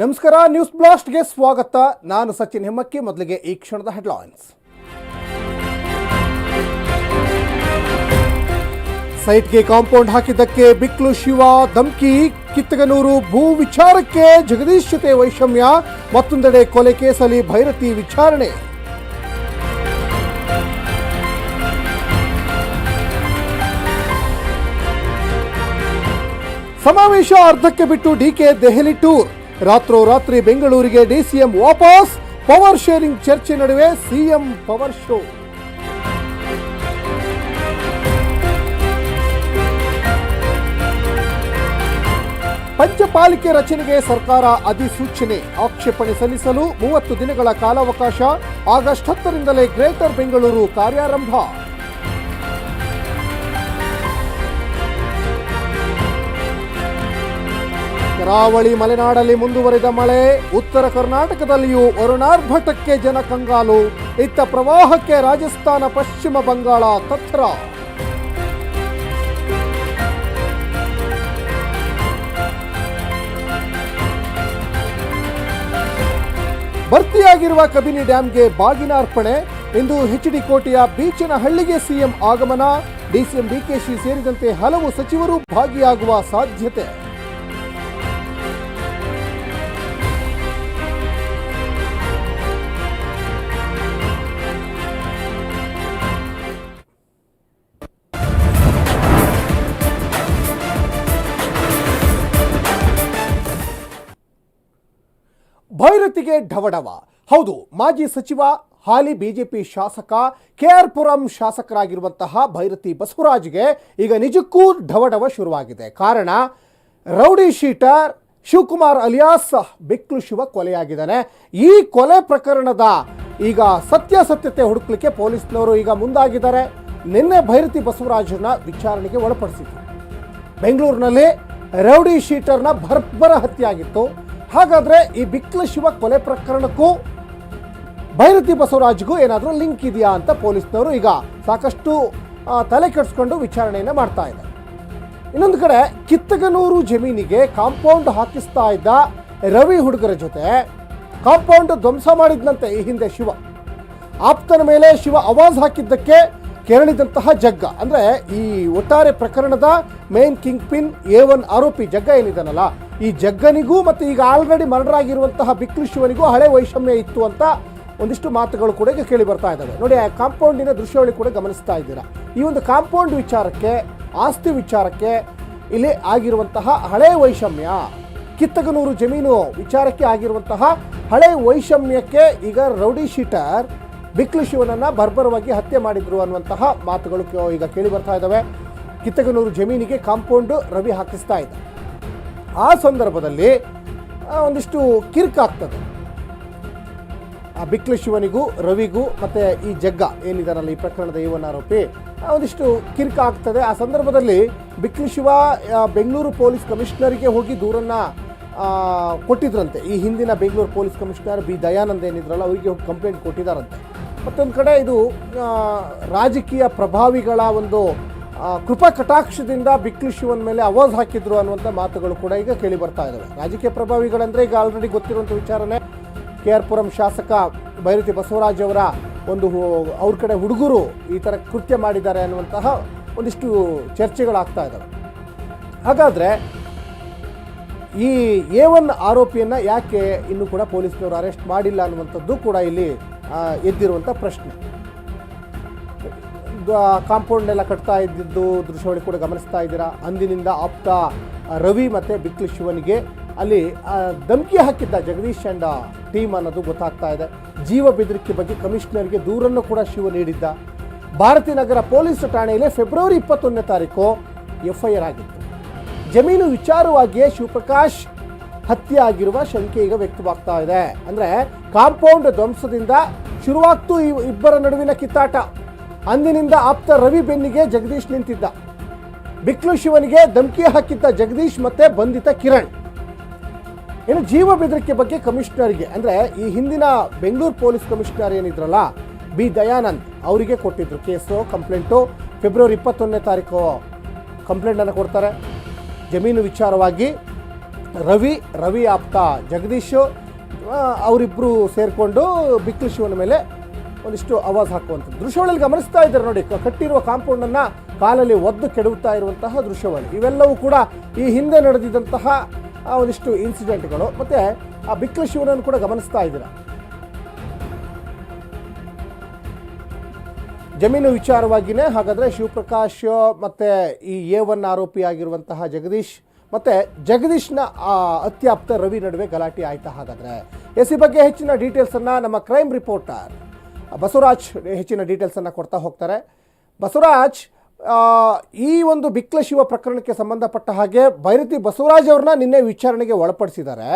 ನಮಸ್ಕಾರ ನ್ಯೂಸ್ ಬ್ಲಾಸ್ಟ್ಗೆ ಸ್ವಾಗತ. ನಾನು ಸಚಿನ್ ಹೆಮ್ಮಕ್ಕಿ, ಮೊದಲಿಗೆ ಈ ಕ್ಷಣದ ಹೆಡ್ಲೈನ್ಸ್ ಸೈಟ್ಗೆ ಕಾಂಪೌಂಡ್ ಹಾಕಿದ್ದಕ್ಕೆ ಬಿಕ್ಲು ಶಿವ, ಧಮ್ಕಿ, ಕಿತ್ತಗನೂರು ಭೂ ವಿಚಾರಕ್ಕೆ ಜಗದೀಶ್ ಜೊತೆ ವೈಷಮ್ಯ, ಮತ್ತೊಂದೆಡೆ ಕೊಲೆ ಕೇಸಲ್ಲಿ ಭೈರತಿ ವಿಚಾರಣೆ. ಸಮಾವೇಶ ಅರ್ಧಕ್ಕೆ ಬಿಟ್ಟು ಡಿಕೆ ದೆಹಲಿ ಟೂರ್. ರಾತ್ರೋರಾತ್ರಿ ಬೆಂಗಳೂರಿಗೆ ಡಿಸಿಎಂ ವಾಪಸ್ ಪವರ್ ಶೇರಿಂಗ್ ಚರ್ಚೆ ನಡುವೆ ಸಿಎಂ ಪವರ್ ಶೋ. ಪಂಚಪಾಲಿಕೆ ರಚನೆಗೆ ಸರ್ಕಾರ ಅಧಿಸೂಚನೆ, ಆಕ್ಷೇಪಣೆ ಸಲ್ಲಿಸಲು ಮೂವತ್ತು ದಿನಗಳ ಕಾಲಾವಕಾಶ, ಆಗಸ್ಟ್ ಹತ್ತರಿಂದಲೇ ಗ್ರೇಟರ್ ಬೆಂಗಳೂರು ಕಾರ್ಯಾರಂಭ. ಕರಾವಳಿ ಮಲೆನಾಡಲ್ಲಿ ಮುಂದುವರಿದ ಮಳೆ, ಉತ್ತರ ಕರ್ನಾಟಕದಲ್ಲಿಯೂ ವರುಣಾರ್ಭಟಕ್ಕೆ ಜನ ಕಂಗಾಲು, ಇತ್ತ ಪ್ರವಾಹಕ್ಕೆ ರಾಜಸ್ಥಾನ, ಪಶ್ಚಿಮ ಬಂಗಾಳ ತತ್ರ ಭರ್ತಿಯಾಗಿರುವ ಕಬಿನಿ ಡ್ಯಾಂಗೆ ಬಾಗಿನ ಅರ್ಪಣೆ, ಇಂದು ಹೆಚ್ಡಿ ಕೋಟೆಯ ಬೀಚಿನ ಹಳ್ಳಿಗೆ ಸಿಎಂ ಆಗಮನ, ಡಿಸಿಎಂ ಡಿಕೆಶಿ ಸೇರಿದಂತೆ ಹಲವು ಸಚಿವರು ಭಾಗಿಯಾಗುವ ಸಾಧ್ಯತೆ. ಭೈರತಿಗೆ ಢವಢವ ಹೌದು, ಮಾಜಿ ಸಚಿವ, ಹಾಲಿ ಬಿಜೆಪಿ ಶಾಸಕ ಕೆ ಆರ್ ಪುರಂ ಶಾಸಕರಾಗಿರುವಂತಹ ಭೈರತಿ ಬಸವರಾಜ್ಗೆ ಈಗ ನಿಜಕ್ಕೂ ಢವಢವ ಶುರುವಾಗಿದೆ. ಕಾರಣ, rowdy sheeter Shivakumar alias Beklu Shiva ಕೊಲೆಯಾಗಿದ್ದಾನೆ. ಈ ಕೊಲೆ ಪ್ರಕರಣದ ಈಗ ಸತ್ಯಾಸತ್ಯತೆ ಹುಡುಕ್ಲಿಕ್ಕೆ ಪೊಲೀಸ್ನವರು ಈಗ ಮುಂದಾಗಿದ್ದಾರೆ. ನಿನ್ನೆ ಭೈರತಿ ಬಸವರಾಜನ ವಿಚಾರಣೆಗೆ ಒಳಪಡಿಸಿದ್ರು. ಬೆಂಗಳೂರಿನಲ್ಲಿ ರೌಡಿ ಶೀಟರ್ನ ಭರ್ಬರ ಹತ್ಯೆ ಆಗಿತ್ತು ಹಾಗಾದ್ರೆ ಈ ಬಿಕ್ಲ ಶಿವ ಕೊಲೆ ಪ್ರಕರಣಕ್ಕೂ ಭೈರತಿ ಬಸವರಾಜ್ಗೂ ಏನಾದರೂ ಲಿಂಕ್ ಇದೆಯಾ ಅಂತ ಪೊಲೀಸ್ನವರು ಈಗ ಸಾಕಷ್ಟು ತಲೆ ಕೆಡಿಸ್ಕೊಂಡು ವಿಚಾರಣೆಯನ್ನು ಮಾಡ್ತಾ ಇದ್ದಾರೆ. ಇನ್ನೊಂದು ಕಡೆ ಕಿತ್ತಗನೂರು ಜಮೀನಿಗೆ ಕಾಂಪೌಂಡ್ ಹಾಕಿಸ್ತಾ ಇದ್ದ ರವಿ ಹುಡುಗರ ಜೊತೆ ಕಾಂಪೌಂಡ್ ಧ್ವಂಸ ಮಾಡಿದ್ನಂತೆ ಈ ಹಿಂದೆ ಶಿವ. ಆಪ್ತನ ಮೇಲೆ ಶಿವ ಅವಾಜ್ ಹಾಕಿದ್ದಕ್ಕೆ ಕೆರಳಿದಂತಹ ಜಗ್ಗ. ಅಂದ್ರೆ ಈ ಒಟ್ಟಾರೆ ಪ್ರಕರಣದ main kingpin A one ಆರೋಪಿ ಜಗ್ಗ ಏನಿದಾನಲ್ಲ ಈ ಜಗ್ಗನಿಗೂ ಮತ್ತು ಈಗ ಆಲ್ರೆಡಿ ಮರ್ಡರ್ ಆಗಿರುವಂತಹ ಬಿಕ್ಲು ಶಿವನಿಗೂ ಹಳೆ ವೈಷಮ್ಯ ಇತ್ತು ಅಂತ ಒಂದಿಷ್ಟು ಮಾತುಗಳು ಕೂಡ ಈಗ ಕೇಳಿ ಬರ್ತಾ ಇದ್ದಾವೆ ನೋಡಿ, ಆ ಕಾಂಪೌಂಡಿನ ದೃಶ್ಯಾವಳಿ ಕೂಡ ಗಮನಿಸ್ತಾ ಇದ್ದೀರಾ? ಈ ಒಂದು ಕಾಂಪೌಂಡ್ ವಿಚಾರಕ್ಕೆ, ಆಸ್ತಿ ವಿಚಾರಕ್ಕೆ ಇಲ್ಲಿ ಆಗಿರುವಂತಹ ಹಳೆ ವೈಷಮ್ಯ, ಕಿತ್ತಗನೂರು ಜಮೀನು ವಿಚಾರಕ್ಕೆ ಆಗಿರುವಂತಹ ಹಳೆ ವೈಷಮ್ಯಕ್ಕೆ ಈಗ ರೌಡಿ ಶೀಟರ್ ಬಿಕ್ಲು ಶಿವನನ್ನು ಬರ್ಬರವಾಗಿ ಹತ್ಯೆ ಮಾಡಿದ್ರು ಅನ್ನುವಂತಹ ಮಾತುಗಳು ಈಗ ಕೇಳಿ ಬರ್ತಾ ಇದ್ದಾವೆ ಕಿತ್ತಗನೂರು ಜಮೀನಿಗೆ ಕಾಂಪೌಂಡ್ ರವಿ ಹಾಕಿಸ್ತಾ ಇದ್ದ ಆ ಸಂದರ್ಭದಲ್ಲಿ ಒಂದಿಷ್ಟು ಒಂದಿಷ್ಟು ಕಿರ್ಕಾಗ್ತದೆ. ಆ ಬಿಕ್ಲು ಶಿವನಿಗೂ ರವಿಗೂ ಮತ್ತು ಈ ಜಗ್ಗ ಏನಿದಾರಲ್ಲ ಈ ಪ್ರಕರಣದ ಆ, ಒಂದಿಷ್ಟು ಕಿರ್ಕ ಆಗ್ತದೆ ಆ ಸಂದರ್ಭದಲ್ಲಿ ಬಿಕ್ಲು ಶಿವ ಬೆಂಗಳೂರು ಪೊಲೀಸ್ ಕಮಿಷನರಿಗೆ ಹೋಗಿ ದೂರನ್ನು ಕೊಟ್ಟಿದ್ರಂತೆ. ಈ ಹಿಂದಿನ Bengaluru police commissioner B. Dayanand ಏನಿದ್ರಲ್ಲ ಅವರಿಗೆ ಹೋಗಿ ಕಂಪ್ಲೇಂಟ್ ಕೊಟ್ಟಿದ್ದಾರಂತೆ. ಮತ್ತೊಂದು ಕಡೆ ಇದು ರಾಜಕೀಯ ಪ್ರಭಾವಿಗಳ ಒಂದು ಕೃಪಾ ಕಟಾಕ್ಷದಿಂದ ಬಿಕ್ಲು ಶಿವನ್ ಮೇಲೆ ಅವಾಜ್ ಹಾಕಿದ್ರು ಅನ್ನುವಂಥ ಮಾತುಗಳು ಕೂಡ ಈಗ ಕೇಳಿ ಬರ್ತಾ ಇದ್ದಾವೆ ರಾಜಕೀಯ ಪ್ರಭಾವಿಗಳಂದ್ರೆ ಈಗ ಆಲ್ರೆಡಿ ಗೊತ್ತಿರುವಂಥ ವಿಚಾರನೆ ಕೆ ಆರ್ ಪುರಂ ಶಾಸಕ ಭೈರತಿ ಬಸವರಾಜ್ ಅವರ ಒಂದು ಅವ್ರ ಕಡೆ ಹುಡುಗರು ಈ ಥರ ಕೃತ್ಯ ಮಾಡಿದ್ದಾರೆ ಅನ್ನುವಂತಹ ಒಂದಿಷ್ಟು ಚರ್ಚೆಗಳಾಗ್ತಾ ಇದ್ದಾವೆ ಹಾಗಾದರೆ ಈ ಎ ಒನ್ ಆರೋಪಿಯನ್ನು ಯಾಕೆ ಇನ್ನೂ ಕೂಡ ಪೊಲೀಸ್ನವರು ಅರೆಸ್ಟ್ ಮಾಡಿಲ್ಲ ಅನ್ನುವಂಥದ್ದು ಕೂಡ ಇಲ್ಲಿ ಎದ್ದಿರುವಂಥ ಪ್ರಶ್ನೆ. ಕಾಂಪೌಂಡ್ ಎಲ್ಲ ಕಟ್ತಾ ಇದ್ದಿದ್ದು ದೃಶ್ಯಾವಳಿ ಕೂಡ ಗಮನಿಸ್ತಾ ಇದ್ದೀರಾ? ಅಂದಿನಿಂದ ಆಪ್ತ ರವಿ ಮತ್ತು ಬಿಕ್ಲಿ ಶಿವನಿಗೆ ಅಲ್ಲಿ ಧಮಕಿ ಹಾಕಿದ್ದ ಜಗದೀಶ್ ಅಂಡ ಟೀಮ್ ಅನ್ನೋದು ಗೊತ್ತಾಗ್ತಾ ಇದೆ. ಜೀವ ಬೆದರಿಕೆ ಬಗ್ಗೆ ಕಮಿಷನರ್ಗೆ ದೂರನ್ನು ಕೂಡ ಶಿವ ನೀಡಿದ್ದ. ಭಾರತೀನಗರ ಪೊಲೀಸ್ ಠಾಣೆಯಲ್ಲಿ ಫೆಬ್ರವರಿ ಇಪ್ಪತ್ತೊಂದನೇ ತಾರೀಕು ಎಫ್ ಐ ಆರ್ ಆಗಿತ್ತು. ಜಮೀನು ವಿಚಾರವಾಗಿಯೇ ಶಿವಪ್ರಕಾಶ್ ಹತ್ಯೆ ಆಗಿರುವ ಶಂಕೆ ಈಗ ವ್ಯಕ್ತವಾಗ್ತಾ ಇದೆ. ಅಂದರೆ ಕಾಂಪೌಂಡ್ ಧ್ವಂಸದಿಂದ ಶುರುವಾಗ್ತು ಇಬ್ಬರ ನಡುವಿನ ಕಿತ್ತಾಟ. ಅಂದಿನಿಂದ ಆಪ್ತ ರವಿ ಬೆನ್ನಿಗೆ ಜಗದೀಶ್ ನಿಂತಿದ್ದ. ಬಿಕ್ಲು ಶಿವನಿಗೆ ಧಮಕಿ ಹಾಕಿದ್ದ ಜಗದೀಶ್ ಮತ್ತೆ ಬಂಧಿತ ಕಿರಣ್. ಇನ್ನು ಜೀವ ಬೆದರಿಕೆ ಬಗ್ಗೆ ಕಮಿಷನರ್ಗೆ, ಅಂದ್ರೆ ಈ ಹಿಂದಿನ ಬೆಂಗಳೂರು ಪೊಲೀಸ್ ಕಮಿಷನರ್ ಏನಿದ್ರಲ್ಲ, ಬಿ ದಯಾನಂದ್ ಅವರಿಗೆ ಕೊಟ್ಟಿದ್ರು ಕೇಸು, ಕಂಪ್ಲೇಂಟು. ಫೆಬ್ರವರಿ ಇಪ್ಪತ್ತೊಂದನೇ ತಾರೀಕು ಕಂಪ್ಲೇಂಟನ್ನು ಕೊಡ್ತಾರೆ. ಜಮೀನು ವಿಚಾರವಾಗಿ ರವಿ ರವಿ ಆಪ್ತ ಜಗದೀಶ್ ಅವರಿಬ್ಬರು ಸೇರಿಕೊಂಡು ಬಿಕ್ಲು ಶಿವನ ಮೇಲೆ ಒಂದಿಷ್ಟು ಆವಾಜ್ ಹಾಕುವಂಥದ್ದು. ದೃಶ್ಯಗಳಲ್ಲಿ ಗಮನಿಸ್ತಾ ಇದ್ದಾರೆ ನೋಡಿ ಕಟ್ಟಿರುವ ಕಾಂಪೌಂಡನ್ನು ಕಾಲಲ್ಲಿ ಒದ್ದು ಕೆಡವುತ್ತಾ ಇರುವಂತಹ ದೃಶ್ಯಗಳು. ಇವೆಲ್ಲವೂ ಕೂಡ ಈ ಹಿಂದೆ ನಡೆದಿದ್ದಂತಹ ಒಂದಿಷ್ಟು ಇನ್ಸಿಡೆಂಟ್ಗಳು ಮತ್ತು ಆ ಬಿಕ್ಕಲ ಶಿವನನ್ನು ಕೂಡ ಗಮನಿಸ್ತಾ ಇದ್ದೀರ? ಜಮೀನು ವಿಚಾರವಾಗಿಯೇ ಹಾಗಾದರೆ ಶಿವಪ್ರಕಾಶ್, ಮತ್ತು ಈ ಎ ಒನ್ ಆರೋಪಿ ಆಗಿರುವಂತಹ ಜಗದೀಶ್, ಮತ್ತು ಜಗದೀಶ್ನ ಅತ್ಯಾಪ್ತ ರವಿ ನಡುವೆ ಗಲಾಟೆ ಆಯ್ತಾ ಹಾಗಾದರೆ? ಎಸ್ ಬಗ್ಗೆ ಹೆಚ್ಚಿನ ಡೀಟೇಲ್ಸನ್ನು ನಮ್ಮ ಕ್ರೈಮ್ ರಿಪೋರ್ಟರ್ ಬಸವರಾಜ್ ಹೆಚ್ಚಿನ ಡೀಟೇಲ್ಸನ್ನು ಕೊಡ್ತಾ ಹೋಗ್ತಾರೆ. ಬಸವರಾಜ್ ಈ ಒಂದು ಬಿಕ್ಲ ಶಿವ ಪ್ರಕರಣಕ್ಕೆ ಸಂಬಂಧಪಟ್ಟ ಹಾಗೆ ಭೈರತಿ ಬಸವರಾಜ್ ಅವ್ರನ್ನ ನಿನ್ನೆ ವಿಚಾರಣೆಗೆ ಒಳಪಡಿಸಿದ್ದಾರೆ.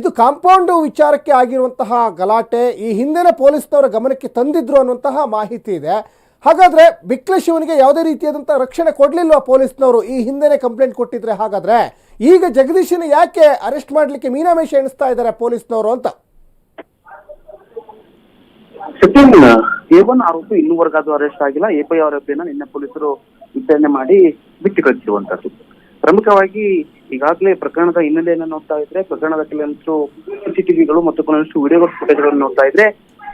ಇದು ಕಾಂಪೌಂಡ್ ವಿಚಾರಕ್ಕೆ ಆಗಿರುವಂತಹ ಗಲಾಟೆ, ಈ ಹಿಂದಿನ ಪೊಲೀಸ್ನವರ ಗಮನಕ್ಕೆ ತಂದಿದ್ರು ಅನ್ನುವಂತಹ ಮಾಹಿತಿ ಇದೆ. ಹಾಗಾದರೆ ಬಿಕ್ಲ ಶಿವನಿಗೆ ಯಾವುದೇ ರೀತಿಯಾದಂಥ ರಕ್ಷಣೆ ಕೊಡಲಿಲ್ಲ ಪೊಲೀಸ್ನವರು? ಈ ಹಿಂದೆನೇ ಕಂಪ್ಲೇಂಟ್ ಕೊಟ್ಟಿದ್ರೆ ಹಾಗಾದರೆ ಈಗ ಜಗದೀಶನ ಯಾಕೆ ಅರೆಸ್ಟ್ ಮಾಡಲಿಕ್ಕೆ ಮೀನಾಮೇಷ ಎಣಿಸ್ತಾ ಇದ್ದಾರೆ ಪೊಲೀಸ್ನವರು ಅಂತ? ಸಚಿನ್ ಎ ಒನ್ ಆರೋಪಿ ಇನ್ನೂವರೆಗಾದ್ರೂ ಅರೆಸ್ಟ್ ಆಗಿಲ್ಲ. ಎಪೈ ಆರೋಪಿಯನ್ನ ನಿನ್ನೆ ಪೊಲೀಸರು ವಿಚಾರಣೆ ಮಾಡಿ ಬಿಟ್ಟು ಕಳಿಸಿರುವಂತದ್ದು ಪ್ರಮುಖವಾಗಿ ಈಗಾಗಲೇ ಪ್ರಕರಣದ ಹಿನ್ನೆಲೆಯನ್ನು ನೋಡ್ತಾ ಇದ್ರೆ, ಪ್ರಕರಣದ ಕೆಲವೊಂದಿಷ್ಟು ಸಿಸಿಟಿವಿಗಳು ಮತ್ತು ಕೆಲವೊಂದಿಷ್ಟು ವಿಡಿಯೋ ಫುಟೇಜ್ಗಳನ್ನು ನೋಡ್ತಾ ಇದ್ರೆ,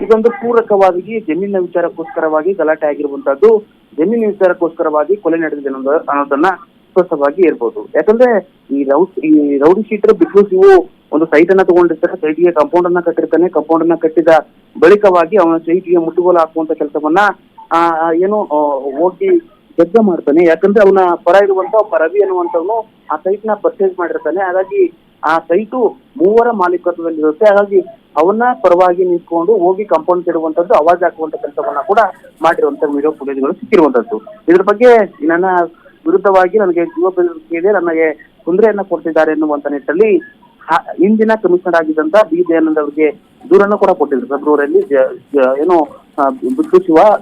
ಇದೊಂದು ಪೂರಕವಾಗಿ ಜಮೀನಿನ ವಿಚಾರಕ್ಕೋಸ್ಕರವಾಗಿ ಗಲಾಟೆ ಆಗಿರುವಂತದ್ದು ಜಮೀನಿನ ವಿಚಾರಕ್ಕೋಸ್ಕರವಾಗಿ ಕೊಲೆ ನಡೆದಿದೆ ಅನ್ನೋದು ಅನ್ನೋದನ್ನ ಸ್ಪಷ್ಟವಾಗಿ ಇರ್ಬೋದು ಯಾಕಂದ್ರೆ ಈ ರೌ ಈ ರೌಡಿ ಶೀಟರ್ ಬಿಟ್ಟು ಇವು ಒಂದು ಸೈಟ್ ಅನ್ನ ತಗೊಂಡಿರ್ತಾರೆ ಸೈಟ್ಗೆ ಕಾಂಪೌಂಡ್ ಅನ್ನ ಕಟ್ಟಿರ್ತಾನೆ. ಕಾಂಪೌಂಡ್ ಅನ್ನ ಕಟ್ಟಿದ ಬಳಿಕವಾಗಿ ಅವನ ಸೈಟ್ಗೆ ಮುಟ್ಟುಗೋಲು ಹಾಕುವಂತ ಕೆಲಸವನ್ನ, ಆ ಏನು ಹೋಗಿ ಜಗ್ಗ ಮಾಡ್ತಾನೆ. ಯಾಕಂದ್ರೆ ಅವನ ಪರ ಇರುವಂತ ಒಬ್ಬ ರವಿ ಅನ್ನುವಂಥವನು ಆ ಸೈಟ್ನ ಪರ್ಚೇಸ್ ಮಾಡಿರ್ತಾನೆ. ಹಾಗಾಗಿ ಆ ಸೈಟು ಮೂವರ ಮಾಲೀಕತ್ವದಲ್ಲಿರುತ್ತೆ. ಹಾಗಾಗಿ ಅವನ್ನ ಪರವಾಗಿ ನಿಂತ್ಕೊಂಡು ಹೋಗಿ ಕಾಂಪೌಂಡ್ ಕೆಡುವಂತದ್ದು ಅವಾಜ್ ಹಾಕುವಂತ ಕೆಲಸವನ್ನ ಕೂಡ ಮಾಡಿರುವಂತ ವಿಡಿಯೋ ಫುಟೇಜ್ಗಳು ಸಿಕ್ಕಿರುವಂತದ್ದು. ಇದ್ರ ಬಗ್ಗೆ ನನ್ನ ವಿರುದ್ಧವಾಗಿ ನನಗೆ ಜೀವ ಬೆದರಿಕೆ ಇದೆ. ನನಗೆ ತೊಂದರೆಯನ್ನ ಕೊಡ್ತಿದ್ದಾರೆ ಎನ್ನುವಂತ ನಿಟ್ಟಲ್ಲಿ ಹಿಂದಿನ ಕಮಿಷನರ್ ಆಗಿದ್ದಂತ ಬಿ ದಯಾನಂದ್ ಅವರಿಗೆ ದೂರನ್ನು ಕೂಡ ಕೊಟ್ಟಿದ್ರು. ಫೆಬ್ರವರಿಯಲ್ಲಿ ಏನು ಬಿಟ್ಟು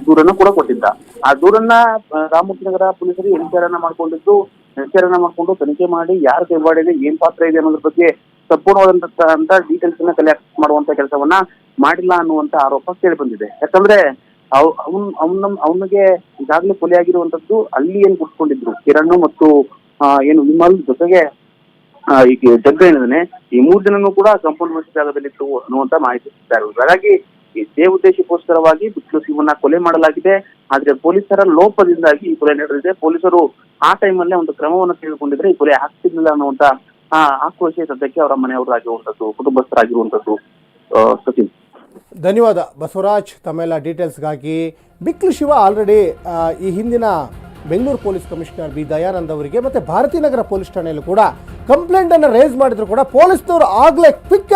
ದೂರನ್ನು ಕೂಡ ಕೊಟ್ಟಿದ್ದ. ಆ ದೂರನ್ನ ರಾಮಮೂರ್ತಿನಗರ ಪೊಲೀಸರು ವಿಚಾರಣೆ ಮಾಡ್ಕೊಂಡಿದ್ದು ವಿಚಾರಣೆ ಮಾಡ್ಕೊಂಡು ತನಿಖೆ ಮಾಡಿ ಯಾರು ಕೈವಾಡಿದೆ ಏನ್ ಪಾತ್ರ ಇದೆ ಅನ್ನೋದ್ರ ಬಗ್ಗೆ ಸಂಪೂರ್ಣವಾದಂತ ಡೀಟೇಲ್ಸ್ ಅನ್ನ ಕಲೆಕ್ಟ್ ಮಾಡುವಂತ ಕೆಲಸವನ್ನ ಮಾಡಿಲ್ಲ ಅನ್ನುವಂತ ಆರೋಪ ಕೇಳಿ ಬಂದಿದೆ. ಯಾಕಂದ್ರೆ ಅವ್- ಅವನ, ಅವ್ನ, ಅವನಿಗೆ ಈಗಾಗಲೇ ಕೊಲೆ ಆಗಿರುವಂತದ್ದು ಅಲ್ಲಿ ಏನ್ ಗುಟ್ಕೊಂಡಿದ್ರು ಕಿರಣ್ ಮತ್ತು ಏನು ವಿಮಲ್ ಜೊತೆಗೆ ಈಗ ಜಗ್ಗ ಏನಿದ್ದಾನೆ ಈ ಮೂರ್ ಜನನು ಕೂಡ ಸಂಪೂರ್ಣ ಮಸ್ತ್ ಜಾಗದಲ್ಲಿತ್ತು ಅನ್ನುವಂತ ಮಾಹಿತಿ ಸಿಗ್ತಾ ಇರೋದು. ಹಾಗಾಗಿ ಇದೇ ಉದ್ದೇಶಕ್ಕೋಸ್ಕರವಾಗಿ ಬಿಕ್ಲು ಶಿವನ್ನ ಕೊಲೆ ಮಾಡಲಾಗಿದೆ. ಆದ್ರೆ ಪೊಲೀಸರ ಲೋಪದಿಂದಾಗಿ ಈ ಕೊಲೆ ನಡೆದಿದೆ. ಪೊಲೀಸರು ಆ ಟೈಮಲ್ಲೇ ಒಂದು ಕ್ರಮವನ್ನು ತೆಗೆದುಕೊಂಡಿದ್ರೆ ಈ ಕೊಲೆ ಆಗ್ತಿರ್ಲಿಲ್ಲ ಅನ್ನುವಂತ ಆಕ್ರೋಶ ಸದ್ಯಕ್ಕೆ ಅವರ ಮನೆಯವರಾಗಿರುವಂತದ್ದು ಕುಟುಂಬಸ್ಥರಾಗಿರುವಂತದ್ದು ಸಚಿನ್ ಧನ್ಯವಾದ ಬಸವರಾಜ್ ತಮ್ಮೆಲ್ಲ ಡೀಟೇಲ್ಸ್ಗಾಗಿ. ಬಿಕ್ಲು ಶಿವ ಆಲ್ರೆಡಿ ಈ ಹಿಂದಿನ Bengaluru police commissioner B Dayanand ಅವರಿಗೆ ಮತ್ತು ಭಾರತೀನಗರ ಪೊಲೀಸ್ ಠಾಣೆಯಲ್ಲೂ ಕೂಡ ಕಂಪ್ಲೇಂಟನ್ನು ರೇಸ್ ಮಾಡಿದ್ರು ಕೂಡ ಪೊಲೀಸ್ನವರು ಆಗಲೇ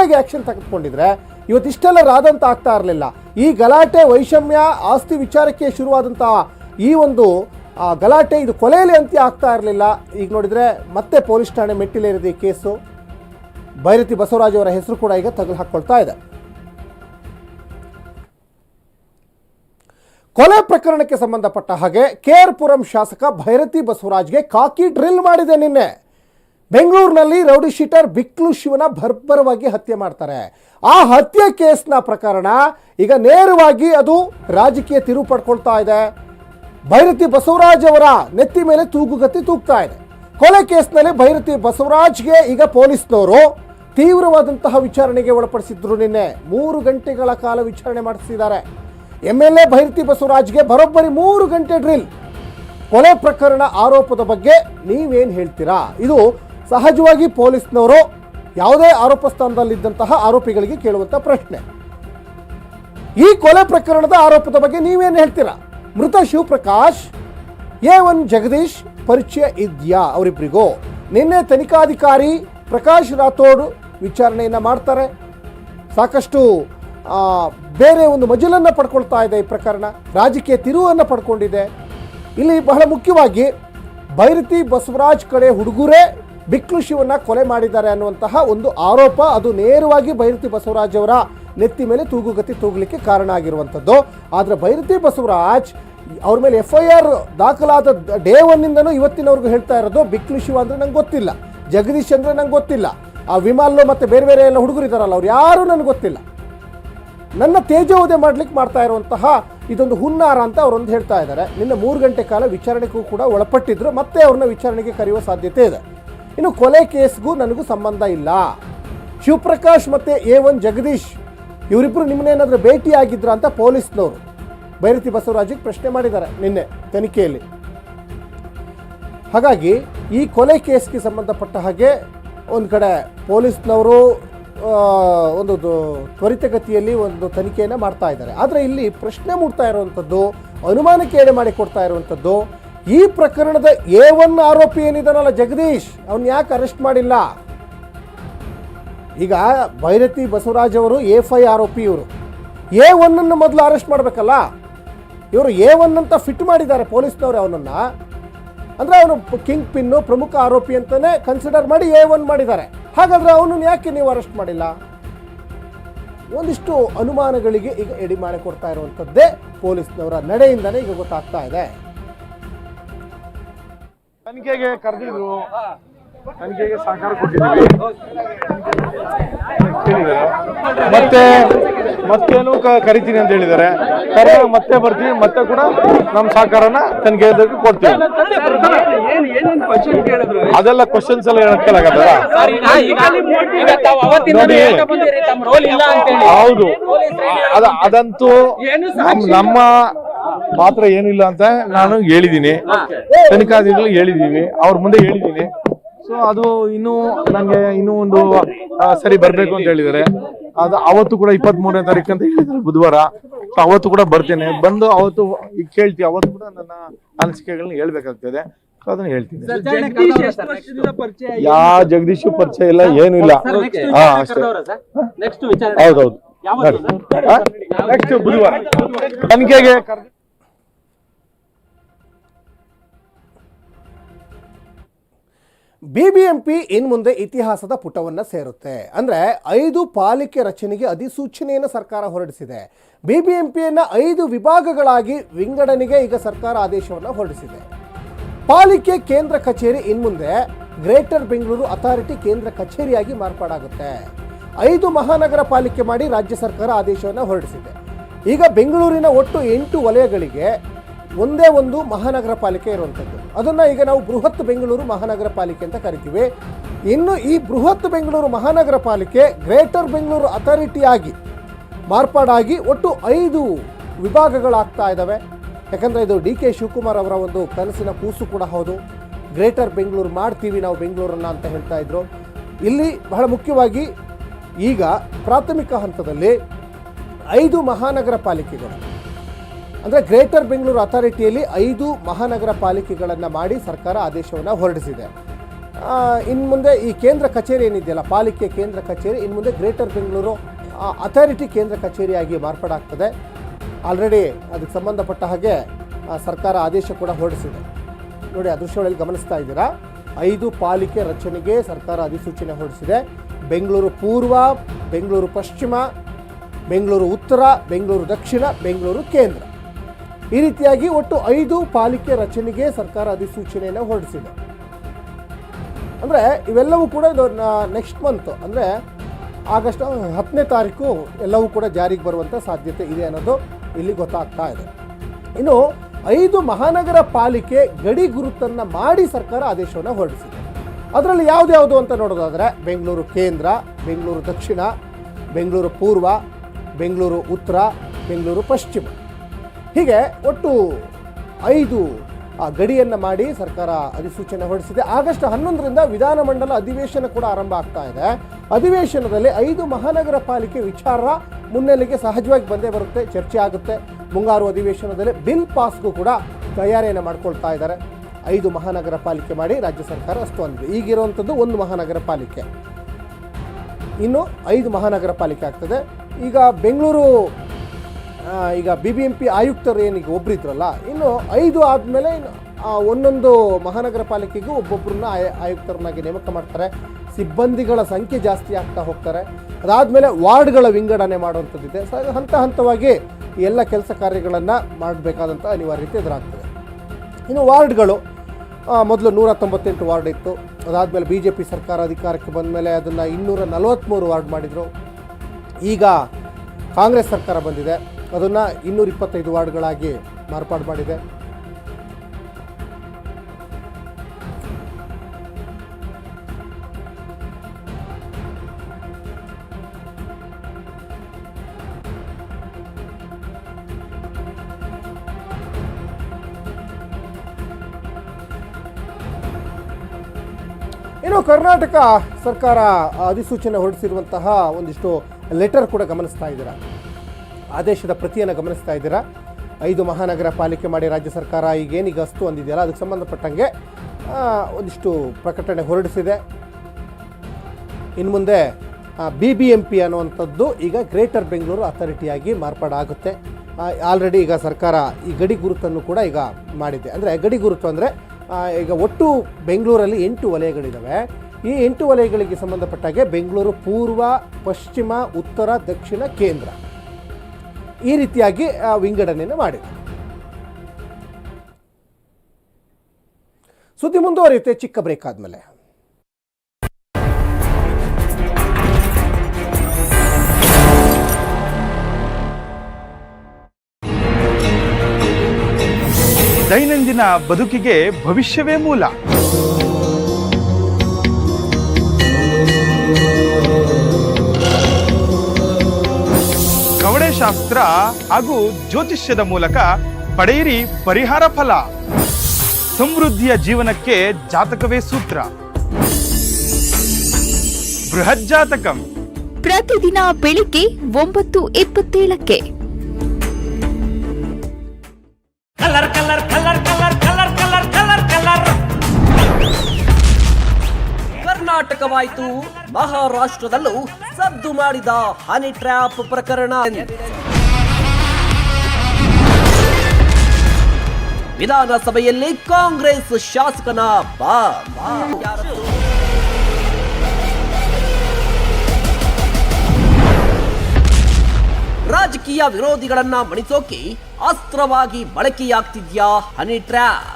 ಆಗಿ ಆ್ಯಕ್ಷನ್ ತೆಗೆದುಕೊಂಡಿದ್ರೆ ಇವತ್ತಿಷ್ಟೆಲ್ಲ ರಾದಂತ ಆಗ್ತಾ ಇರಲಿಲ್ಲ. ಈ ಗಲಾಟೆ, ವೈಷಮ್ಯ, ಆಸ್ತಿ ವಿಚಾರಕ್ಕೆ ಶುರುವಾದಂತಹ ಈ ಒಂದು ಗಲಾಟೆ ಇದು ಕೊಲೆಯಲ್ಲಿ ಅಂತ್ಯ ಆಗ್ತಾ ಇರಲಿಲ್ಲ. ಈಗ ನೋಡಿದರೆ ಮತ್ತೆ ಪೊಲೀಸ್ ಠಾಣೆ ಮೆಟ್ಟಿಲೇರಿದೆ ಈ ಕೇಸು. ಭೈರತಿ ಬಸವರಾಜ್ ಅವರ ಹೆಸರು ಕೂಡ ಈಗ ತಗಲು ಹಾಕ್ಕೊಳ್ತಾ ಇದೆ. ಕೊಲೆ ಪ್ರಕರಣಕ್ಕೆ ಸಂಬಂಧಪಟ್ಟ ಹಾಗೆ ಕೆ ಆರ್ ಪುರಂ ಶಾಸಕ ಭೈರತಿ ಬಸವರಾಜ್ಗೆ ಕಾಕಿ ಡ್ರಿಲ್ ಮಾಡಿದೆ ನಿನ್ನೆ. ಬೆಂಗಳೂರಿನಲ್ಲಿ ರೌಡಿ ಶೀಟರ್ ಬಿಕ್ಲು ಶಿವನ ಭರ್ಭರವಾಗಿ ಹತ್ಯೆ ಮಾಡ್ತಾರೆ. ಆ ಹತ್ಯೆ ಕೇಸ್ನ ಪ್ರಕರಣ ಈಗ ನೇರವಾಗಿ ಅದು ರಾಜಕೀಯ ತಿರುವು ಪಡ್ಕೊಳ್ತಾ ಇದೆ. ಭೈರತಿ ಬಸವರಾಜ್ ಅವರ ನೆತ್ತಿ ಮೇಲೆ ತೂಗುಗತಿ ತೂಗ್ತಾ ಇದೆ. ಕೊಲೆ ಕೇಸ್ನಲ್ಲಿ ಭೈರತಿ ಬಸವರಾಜ್ಗೆ ಈಗ ಪೊಲೀಸ್ನವರು ತೀವ್ರವಾದಂತಹ ವಿಚಾರಣೆಗೆ ಒಳಪಡಿಸಿದ್ರು ನಿನ್ನೆ. ಮೂರು ಗಂಟೆಗಳ ಕಾಲ ವಿಚಾರಣೆ ಮಾಡಿಸಿದ್ದಾರೆ. ಎಂ ಎಲ್ ಎ ಭೈರತಿ ಬಸವರಾಜ್ಗೆ ಬರೋಬ್ಬರಿ ಮೂರು ಗಂಟೆ ಡ್ರಿಲ್ ಕೊಲೆ ಪ್ರಕರಣ ಆರೋಪದ ಬಗ್ಗೆ ನೀವೇನು ಹೇಳ್ತೀರಾ? ಇದು ಸಹಜವಾಗಿ ಪೊಲೀಸ್ನವರು ಯಾವುದೇ ಆರೋಪ ಸ್ಥಾನದಲ್ಲಿದ್ದಂತಹ ಆರೋಪಿಗಳಿಗೆ ಕೇಳುವಂಥ ಪ್ರಶ್ನೆ. ಈ ಕೊಲೆ ಪ್ರಕರಣದ ಆರೋಪದ ಬಗ್ಗೆ ನೀವೇನು ಹೇಳ್ತೀರಾ? ಮೃತ ಶಿವಪ್ರಕಾಶ್, ಎ ಒನ್ ಜಗದೀಶ್ ಪರಿಚಯ ಇದೆಯಾ ಅವರಿಬ್ಬರಿಗೂ ನಿನ್ನೆ ತನಿಖಾಧಿಕಾರಿ ಪ್ರಕಾಶ್ ರಾಥೋಡ್ ವಿಚಾರಣೆಯನ್ನು ಮಾಡ್ತಾರೆ. ಸಾಕಷ್ಟು ಬೇರೆ ಒಂದು ಮಜಲನ್ನು ಪಡ್ಕೊಳ್ತಾ ಇದೆ ಈ ಪ್ರಕರಣ. ರಾಜಕೀಯ ತಿರುವನ್ನು ಪಡ್ಕೊಂಡಿದೆ. ಇಲ್ಲಿ ಬಹಳ ಮುಖ್ಯವಾಗಿ ಭೈರತಿ ಬಸವರಾಜ್ ಕಡೆ ಹುಡುಗರೇ ಬಿಕ್ಲು ಶಿವನ್ನ ಕೊಲೆ ಮಾಡಿದ್ದಾರೆ ಅನ್ನುವಂತಹ ಒಂದು ಆರೋಪ ಅದು ನೇರವಾಗಿ ಭೈರತಿ ಬಸವರಾಜ್ ಅವರ ನೆತ್ತಿ ಮೇಲೆ ತೂಗುಗತಿ ತೂಗಲಿಕ್ಕೆ ಕಾರಣ ಆಗಿರುವಂಥದ್ದು. ಆದರೆ ಭೈರತಿ ಬಸವರಾಜ್ ಅವ್ರ ಮೇಲೆ ಎಫ್ ಐ ಆರ್ ದಾಖಲಾದ ಡೇ ಒನ್ನಿಂದನೂ ಇವತ್ತಿನವರೆಗೂ ಹೇಳ್ತಾ ಇರೋದು ಬಿಕ್ಲು ಶಿವ ಅಂದರೆ ನಂಗೆ ಗೊತ್ತಿಲ್ಲ. ಜಗದೀಶ್ ಅಂದರೆ ನಂಗೆ ಗೊತ್ತಿಲ್ಲ. ಆ ವಿಮಾಲ್ ಮತ್ತು ಬೇರೆ ಬೇರೆ ಎಲ್ಲ ಹುಡುಗರು ಇದ್ದಾರಲ್ಲ, ಅವ್ರು ಯಾರೂ ನನಗೆ ಗೊತ್ತಿಲ್ಲ. ನನ್ನ ತೇಜೋವಧೆ ಮಾಡ್ಲಿಕ್ಕೆ ಮಾಡ್ತಾ ಇರುವಂತಹ ಇದೊಂದು ಹುನ್ನಾರ ಅಂತ ಅವರೊಂದು ಹೇಳ್ತಾ ಇದ್ದಾರೆ. ನಿನ್ನೆ ಮೂರು ಗಂಟೆ ಕಾಲ ವಿಚಾರಣೆಗೂ ಕೂಡ ಒಳಪಟ್ಟಿದ್ರು, ಮತ್ತೆ ಅವ್ರನ್ನ ವಿಚಾರಣೆಗೆ ಕರೆಯುವ ಸಾಧ್ಯತೆ ಇದೆ. ಇನ್ನು ಕೊಲೆ ಕೇಸ್ಗೂ ನನಗೂ ಸಂಬಂಧ ಇಲ್ಲ. ಶಿವಪ್ರಕಾಶ್ ಮತ್ತು ಎ ಒನ್ ಜಗದೀಶ್ ಇವರಿಬ್ಬರು ನಿಮ್ಮನ್ನೇನಾದರೂ ಭೇಟಿಯಾಗಿದ್ರ ಅಂತ ಪೊಲೀಸ್ನವರು. ಭೈರತಿ ಬಸವರಾಜಿಗೆ ಪ್ರಶ್ನೆ ಮಾಡಿದ್ದಾರೆ ನಿನ್ನೆ ತನಿಖೆಯಲ್ಲಿ. ಹಾಗಾಗಿ ಈ ಕೊಲೆ ಕೇಸ್ಗೆ ಸಂಬಂಧಪಟ್ಟ ಹಾಗೆ ಒಂದು ಕಡೆ ಪೊಲೀಸ್ನವರು ಒಂದು ತ್ವರಿತಗತಿಯಲ್ಲಿ ಒಂದು ತನಿಖೆಯನ್ನು ಮಾಡ್ತಾ ಇದ್ದಾರೆ. ಆದರೆ ಇಲ್ಲಿ ಪ್ರಶ್ನೆ ಮೂಡ್ತಾ ಇರುವಂಥದ್ದು ಅನುಮಾನಕ್ಕೆ ಎಡೆ ಮಾಡಿ ಕೊಡ್ತಾ ಇರುವಂಥದ್ದು ಈ ಪ್ರಕರಣದ ಎ ಒನ್ ಆರೋಪಿ ಏನಿದ್ದಾನಲ್ಲ ಜಗದೀಶ್, ಅವನ್ ಯಾಕೆ ಅರೆಸ್ಟ್ ಮಾಡಿಲ್ಲ? ಈಗ ಭೈರತಿ ಬಸವರಾಜ್ ಅವರು ಎ ಫೈ ಆರೋಪಿ ಇವರು. ಎ ಒನ್ ಅನ್ನು ಮೊದಲು ಅರೆಸ್ಟ್ ಮಾಡಬೇಕಲ್ಲ? ಇವರು ಎ ಒನ್ ಅಂತ ಫಿಟ್ ಮಾಡಿದ್ದಾರೆ ಪೊಲೀಸ್ನವರು ಅವನನ್ನು. ಅಂದರೆ ಅವನು ಕಿಂಗ್ ಪಿನ್ನು ಪ್ರಮುಖ ಆರೋಪಿ ಅಂತಲೇ ಕನ್ಸಿಡರ್ ಮಾಡಿ ಎ ಒನ್ ಮಾಡಿದ್ದಾರೆ. ಹಾಗಾದ್ರೆ ಅವನನ್ನು ಯಾಕೆ ನೀವು ಅರೆಸ್ಟ್ ಮಾಡಿಲ್ಲ? ಒಂದಿಷ್ಟು ಅನುಮಾನಗಳಿಗೆ ಈಗ ಎಡಿ ಮಾಡಿ ಕೊಡ್ತಾ ಇರುವಂಥದ್ದೇ ಪೊಲೀಸ್ನವರ ನಡೆಯಿಂದನೇ ಈಗ ಗೊತ್ತಾಗ್ತಾ ಇದೆ. ತನಿಖೆಗೆ ಕರೆದಿದ್ರು. ತನಿಖೆಗೆ ಸಹಕಾರ ಕೊಟ್ಟಿದ್ದೀವಿ ಮತ್ತೆ ಮತ್ತೇನು ಕರಿತೀನಿ ಅಂತ ಹೇಳಿದ್ದಾರೆ. ಕರೆದಾಗ ಮತ್ತೆ ಬರ್ತೀವಿ, ಮತ್ತೆ ಕೂಡ ನಮ್ಮ ಸಹಕಾರನ ತನಿಖೆ ಕೊಡ್ತೀವಿ. ಅದೆಲ್ಲ ಕ್ವಶನ್ಸ್ ಎಲ್ಲ ಹೇಳಕ್ಕಲ್ಲ ಹೌದು. ಅದ ಅದಂತೂ ನಮ್- ನಮ್ಮ ಮಾತ್ರ ಏನಿಲ್ಲ ಅಂತ ನಾನು ಹೇಳಿದ್ದೀನಿ. ತನಿಖಾಧಿಕಾರಿಗಳು ಹೇಳಿದ್ದೀನಿ. ಅವ್ರ ಮುಂದೆ ಹೇಳಿದ್ದೀನಿ. ಸೊ ಅದು ಇನ್ನು ನಂಗೆ ಇನ್ನೂ ಒಂದು ಸರಿ ಬರ್ಬೇಕು ಅಂತ ಹೇಳಿದಾರೆ ಅದು ಅವತ್ತು ಕೂಡ ಇಪ್ಪತ್ತ್ ಮೂರನೇ ತಾರೀಕು ಅಂತ ಹೇಳಿದ್ರು ಬುಧವಾರ. ಸೊ ಅವತ್ತು ಕೂಡ ಬರ್ತೇನೆ. ಬಂದು ಅವತ್ತು ಈಗ ಕೇಳ್ತೀವಿ. ಅವತ್ತು ಕೂಡ ನನ್ನ ಅನಿಸಿಕೆಗಳನ್ನ ಹೇಳ್ಬೇಕಾಗ್ತದೆ. ಸೊ ಅದನ್ನ ಹೇಳ್ತೀನಿ. ಯಾ ಜಗದೀಶ್ ಪರಿಚಯ ಇಲ್ಲ ಏನು ಇಲ್ಲ. ಹಾ ಅಷ್ಟೇ. ಹೌದೌದು. ನೆಕ್ಸ್ಟ್ ಬುಧವಾರ. ತನಿಖೆಗೆ ಕರ್ದು ಬಿಬಿಎಂಪಿ ಇನ್ ಮುಂದೆ ಇತಿಹಾಸದ ಪುಟವನ್ನ ಸೇರುತ್ತೆ. ಅಂದ್ರೆ ಐದು ಪಾಲಿಕೆ ರಚನೆಗೆ ಅಧಿಸೂಚನೆಯನ್ನು ಸರ್ಕಾರ ಹೊರಡಿಸಿದೆ. ಬಿಬಿಎಂಪಿಯನ್ನ ಐದು ವಿಭಾಗಗಳಾಗಿ ವಿಂಗಡಣೆಗೆ ಈಗ ಸರ್ಕಾರ ಆದೇಶವನ್ನು ಹೊರಡಿಸಿದೆ. ಪಾಲಿಕೆ ಕೇಂದ್ರ ಕಚೇರಿ ಇನ್ಮುಂದೆ ಗ್ರೇಟರ್ ಬೆಂಗಳೂರು ಅಥಾರಿಟಿ ಕೇಂದ್ರ ಕಚೇರಿಯಾಗಿ ಮಾರ್ಪಾಡಾಗುತ್ತೆ. ಐದು ಮಹಾನಗರ ಪಾಲಿಕೆ ಮಾಡಿ ರಾಜ್ಯ ಸರ್ಕಾರ ಆದೇಶವನ್ನು ಹೊರಡಿಸಿದೆ. ಈಗ ಬೆಂಗಳೂರಿನ ಒಟ್ಟು ಎಂಟು ವಲಯಗಳಿಗೆ ಒಂದೇ ಒಂದು ಮಹಾನಗರ ಪಾಲಿಕೆ ಇರುವಂಥದ್ದು ಅದನ್ನ ಈಗ ನಾವು ಬೃಹತ್ ಬೆಂಗಳೂರು ಮಹಾನಗರ ಪಾಲಿಕೆ ಅಂತ ಕರಿತೀವಿ. ಇನ್ನು ಈ ಬೃಹತ್ ಬೆಂಗಳೂರು ಮಹಾನಗರ ಪಾಲಿಕೆ ಗ್ರೇಟರ್ ಬೆಂಗಳೂರು ಅಥಾರಿಟಿಯಾಗಿ ಮಾರ್ಪಾಡಾಗಿ ಒಟ್ಟು ಐದು ವಿಭಾಗಗಳಾಗ್ತಾ ಇದ್ದಾವೆ ಯಾಕಂದರೆ ಇದು ಡಿ ಕೆ ಶಿವಕುಮಾರ್ ಅವರ ಒಂದು ಕನಸಿನ ಕೂಸು ಕೂಡ ಹೌದು. ಗ್ರೇಟರ್ ಬೆಂಗಳೂರು ಮಾಡ್ತೀವಿ ನಾವು ಬೆಂಗಳೂರನ್ನ ಅಂತ ಹೇಳ್ತಾ ಇದ್ರು. ಇಲ್ಲಿ ಬಹಳ ಮುಖ್ಯವಾಗಿ ಈಗ ಪ್ರಾಥಮಿಕ ಹಂತದಲ್ಲಿ ಐದು ಮಹಾನಗರ ಪಾಲಿಕೆಗಳು. ಅಂದರೆ ಗ್ರೇಟರ್ ಬೆಂಗಳೂರು ಅಥಾರಿಟಿಯಲ್ಲಿ ಐದು ಮಹಾನಗರ ಪಾಲಿಕೆಗಳನ್ನು ಮಾಡಿ ಸರ್ಕಾರ ಆದೇಶವನ್ನು ಹೊರಡಿಸಿದೆ. ಇನ್ನು ಮುಂದೆ ಈ ಕೇಂದ್ರ ಕಚೇರಿ ಏನಿದೆಯಲ್ಲ, ಪಾಲಿಕೆ ಕೇಂದ್ರ ಕಚೇರಿ ಇನ್ನು ಮುಂದೆ ಗ್ರೇಟರ್ ಬೆಂಗಳೂರು ಅಥಾರಿಟಿ ಕೇಂದ್ರ ಕಚೇರಿಯಾಗಿ ಮಾರ್ಪಾಡಾಗ್ತದೆ ಆಲ್ರೆಡಿ ಅದಕ್ಕೆ ಸಂಬಂಧಪಟ್ಟ ಹಾಗೆ ಸರ್ಕಾರ ಆದೇಶ ಕೂಡ ಹೊರಡಿಸಿದೆ. ನೋಡಿ, ಆ ದೃಶ್ಯಗಳಲ್ಲಿ ಗಮನಿಸ್ತಾ ಇದ್ದೀರಾ? ಐದು ಪಾಲಿಕೆ ರಚನೆಗೆ ಸರ್ಕಾರ ಅಧಿಸೂಚನೆ ಹೊರಡಿಸಿದೆ. ಬೆಂಗಳೂರು ಪೂರ್ವ, ಬೆಂಗಳೂರು ಪಶ್ಚಿಮ, ಬೆಂಗಳೂರು ಉತ್ತರ, ಬೆಂಗಳೂರು ದಕ್ಷಿಣ, ಬೆಂಗಳೂರು ಕೇಂದ್ರ. ಈ ರೀತಿಯಾಗಿ ಒಟ್ಟು ಐದು ಪಾಲಿಕೆ ರಚನೆಗೆ ಸರ್ಕಾರ ಅಧಿಸೂಚನೆಯನ್ನು ಹೊರಡಿಸಿದೆ. ಅಂದರೆ ಇವೆಲ್ಲವೂ ಕೂಡ ನೆಕ್ಸ್ಟ್ ಮಂತ್ ಅಂದರೆ ಆಗಸ್ಟ್ ಹತ್ತನೇ ತಾರೀಕು ಎಲ್ಲವೂ ಕೂಡ ಜಾರಿಗೆ ಬರುವಂಥ ಸಾಧ್ಯತೆ ಇದೆ ಅನ್ನೋದು ಇಲ್ಲಿ ಗೊತ್ತಾಗ್ತಾ ಇದೆ. ಇನ್ನು ಐದು ಮಹಾನಗರ ಪಾಲಿಕೆ ಗಡಿ ಗುರುತನ್ನು ಮಾಡಿ ಸರ್ಕಾರ ಆದೇಶವನ್ನು ಹೊರಡಿಸಿದೆ. ಅದರಲ್ಲಿ ಯಾವುದ್ಯಾವುದು ಅಂತ ನೋಡೋದಾದರೆ ಬೆಂಗಳೂರು ಕೇಂದ್ರ, ಬೆಂಗಳೂರು ದಕ್ಷಿಣ, ಬೆಂಗಳೂರು ಪೂರ್ವ, ಬೆಂಗಳೂರು ಉತ್ತರ, ಬೆಂಗಳೂರು ಪಶ್ಚಿಮ. ಹೀಗೆ ಒಟ್ಟು ಐದು ಗಡಿಯನ್ನು ಮಾಡಿ ಸರ್ಕಾರ ಅಧಿಸೂಚನೆ ಹೊರಡಿಸಿದೆ. ಆಗಸ್ಟ್ ಹನ್ನೊಂದರಿಂದ ವಿಧಾನಮಂಡಲ ಅಧಿವೇಶನ ಕೂಡ ಆರಂಭ ಆಗ್ತಾ ಇದೆ. ಅಧಿವೇಶನದಲ್ಲಿ ಐದು ಮಹಾನಗರ ಪಾಲಿಕೆ ವಿಚಾರ ಮುನ್ನೆಲೆಗೆ ಸಹಜವಾಗಿ ಬಂದೇ ಬರುತ್ತೆ, ಚರ್ಚೆ ಆಗುತ್ತೆ. ಮುಂಗಾರು ಅಧಿವೇಶನದಲ್ಲಿ ಬಿಲ್ ಪಾಸ್ಗೂ ಕೂಡ ತಯಾರಿಯನ್ನು ಮಾಡ್ಕೊಳ್ತಾ ಇದ್ದಾರೆ. ಐದು ಮಹಾನಗರ ಪಾಲಿಕೆ ಮಾಡಿ ರಾಜ್ಯ ಸರ್ಕಾರ ಅಷ್ಟು ಅಂದಿದೆ ಈಗಿರುವಂಥದ್ದು ಒಂದು ಮಹಾನಗರ ಪಾಲಿಕೆ. ಇನ್ನು ಐದು ಮಹಾನಗರ ಪಾಲಿಕೆ ಆಗ್ತದೆ. ಈಗ ಬೆಂಗಳೂರು ಈಗ ಬಿ ಬಿ ಎಂ ಪಿ ಆಯುಕ್ತರು ಏನೀಗ ಒಬ್ಬರಿದ್ರಲ್ಲ ಇನ್ನು ಐದು ಆದಮೇಲೆ ಒಂದೊಂದು ಮಹಾನಗರ ಪಾಲಿಕೆಗೂ ಒಬ್ಬೊಬ್ಬರನ್ನ ಆಯ, ಆಯುಕ್ತರನ್ನಾಗಿ ನೇಮಕ ಮಾಡ್ತಾರೆ. ಸಿಬ್ಬಂದಿಗಳ ಸಂಖ್ಯೆ ಜಾಸ್ತಿ ಆಗ್ತಾ ಹೋಗ್ತಾರೆ. ಅದಾದಮೇಲೆ ವಾರ್ಡ್ಗಳ ವಿಂಗಡಣೆ ಮಾಡುವಂಥದ್ದಿದೆ ಸೊ ಹಂತ ಹಂತವಾಗಿ ಎಲ್ಲ ಕೆಲಸ ಕಾರ್ಯಗಳನ್ನು ಮಾಡಬೇಕಾದಂಥ ಅನಿವಾರ್ಯತೆ ಎದುರಾಗ್ತದೆ. ಇನ್ನು ವಾರ್ಡ್ಗಳು ಮೊದಲು ನೂರ ತೊಂಬತ್ತೆಂಟು ವಾರ್ಡ್ ಇತ್ತು. ಅದಾದಮೇಲೆ ಬಿ ಜೆ ಪಿ ಸರ್ಕಾರ ಅಧಿಕಾರಕ್ಕೆ ಬಂದ ಮೇಲೆ ಅದನ್ನು ಇನ್ನೂರ ನಲವತ್ತ್ಮೂರು ವಾರ್ಡ್ ಮಾಡಿದರು. ಈಗ ಕಾಂಗ್ರೆಸ್ ಸರ್ಕಾರ ಬಂದಿದೆ. ಅದನ್ನು ಇನ್ನೂರ ಇಪ್ಪತ್ತೈದು ವಾರ್ಡ್ಗಳಾಗಿ ಮಾರ್ಪಾಡು ಮಾಡಿದೆ. ಇನ್ನು ಕರ್ನಾಟಕ ಸರ್ಕಾರ ಅಧಿಸೂಚನೆ ಹೊರಡಿಸಿರುವಂತಹ ಒಂದಿಷ್ಟು ಲೆಟರ್ ಕೂಡ ಗಮನಿಸ್ತಾ ಇದ್ದೀರಾ? ಆದೇಶದ ಪ್ರತಿಯನ್ನು ಗಮನಿಸ್ತಾ ಇದ್ದೀರಾ? ಐದು ಮಹಾನಗರ ಪಾಲಿಕೆ ಮಾಡಿ ರಾಜ್ಯ ಸರ್ಕಾರ ಈಗೇನೀಗ ಅಸ್ತು ಅಂದಿದೆಯಲ್ಲ, ಅದಕ್ಕೆ ಸಂಬಂಧಪಟ್ಟಂಗೆ ಒಂದಿಷ್ಟು ಪ್ರಕಟಣೆ ಹೊರಡಿಸಿದೆ. ಇನ್ನು ಮುಂದೆ ಬಿ ಬಿ ಎಂ ಪಿ ಅನ್ನುವಂಥದ್ದು ಈಗ ಗ್ರೇಟರ್ ಬೆಂಗಳೂರು ಅಥಾರಿಟಿಯಾಗಿ ಮಾರ್ಪಾಡಾಗುತ್ತೆ ಆಲ್ರೆಡಿ ಈಗ ಸರ್ಕಾರ ಈ ಗಡಿ ಗುರುತನ್ನು ಕೂಡ ಈಗ ಮಾಡಿದೆ. ಅಂದರೆ ಗಡಿ ಗುರುತು ಅಂದರೆ ಈಗ ಒಟ್ಟು ಬೆಂಗಳೂರಲ್ಲಿ ಎಂಟು ವಲಯಗಳಿದ್ದಾವೆ ಈ ಎಂಟು ವಲಯಗಳಿಗೆ ಸಂಬಂಧಪಟ್ಟಾಗೆ ಬೆಂಗಳೂರು ಪೂರ್ವ, ಪಶ್ಚಿಮ, ಉತ್ತರ, ದಕ್ಷಿಣ, ಕೇಂದ್ರ. ಈ ರೀತಿಯಾಗಿ ವಿಂಗಡಣೆಯನ್ನು ಮಾಡಿದೆ ಸುದ್ದಿ ಮುಂದುವರಿಯುತ್ತೆ ಚಿಕ್ಕ ಬ್ರೇಕ್ ಆದಮೇಲೆ. ದೈನಂದಿನ ಬದುಕಿಗೆ ಭವಿಷ್ಯವೇ ಮೂಲ. ಕವಡೆಶಾಸ್ತ್ರ ಹಾಗೂ ಜ್ಯೋತಿಷ್ಯದ ಮೂಲಕ ಪಡೆಯಿರಿ ಪರಿಹಾರ ಫಲ. ಸಮೃದ್ಧಿಯ ಜೀವನಕ್ಕೆ ಜಾತಕವೇ ಸೂತ್ರ. ಬೃಹಜ್ಜಾತಕಂ ಪ್ರತಿದಿನ ಬೆಳಿಗ್ಗೆ ಒಂಬತ್ತು ಇಪ್ಪತ್ತೇಳಕ್ಕೆ. ಕರ್ನಾಟಕವಾಯಿತು ಮಹಾರಾಷ್ಟ್ರದಲ್ಲೂ ಸದ್ದು ಮಾಡಿದ ಹನಿ ಟ್ರ್ಯಾಪ್ ಪ್ರಕರಣ. ವಿಧಾನಸಭೆಯಲ್ಲಿ ಕಾಂಗ್ರೆಸ್ ಶಾಸಕನ ಬಾ? ರಾಜಕೀಯ ವಿರೋಧಿಗಳನ್ನ ಮಣಿಸೋಕೆ ಅಸ್ತ್ರವಾಗಿ ಬಳಕೆಯಾಗ್ತಿದ್ಯಾ ಹನಿ ಟ್ರ್ಯಾಪ್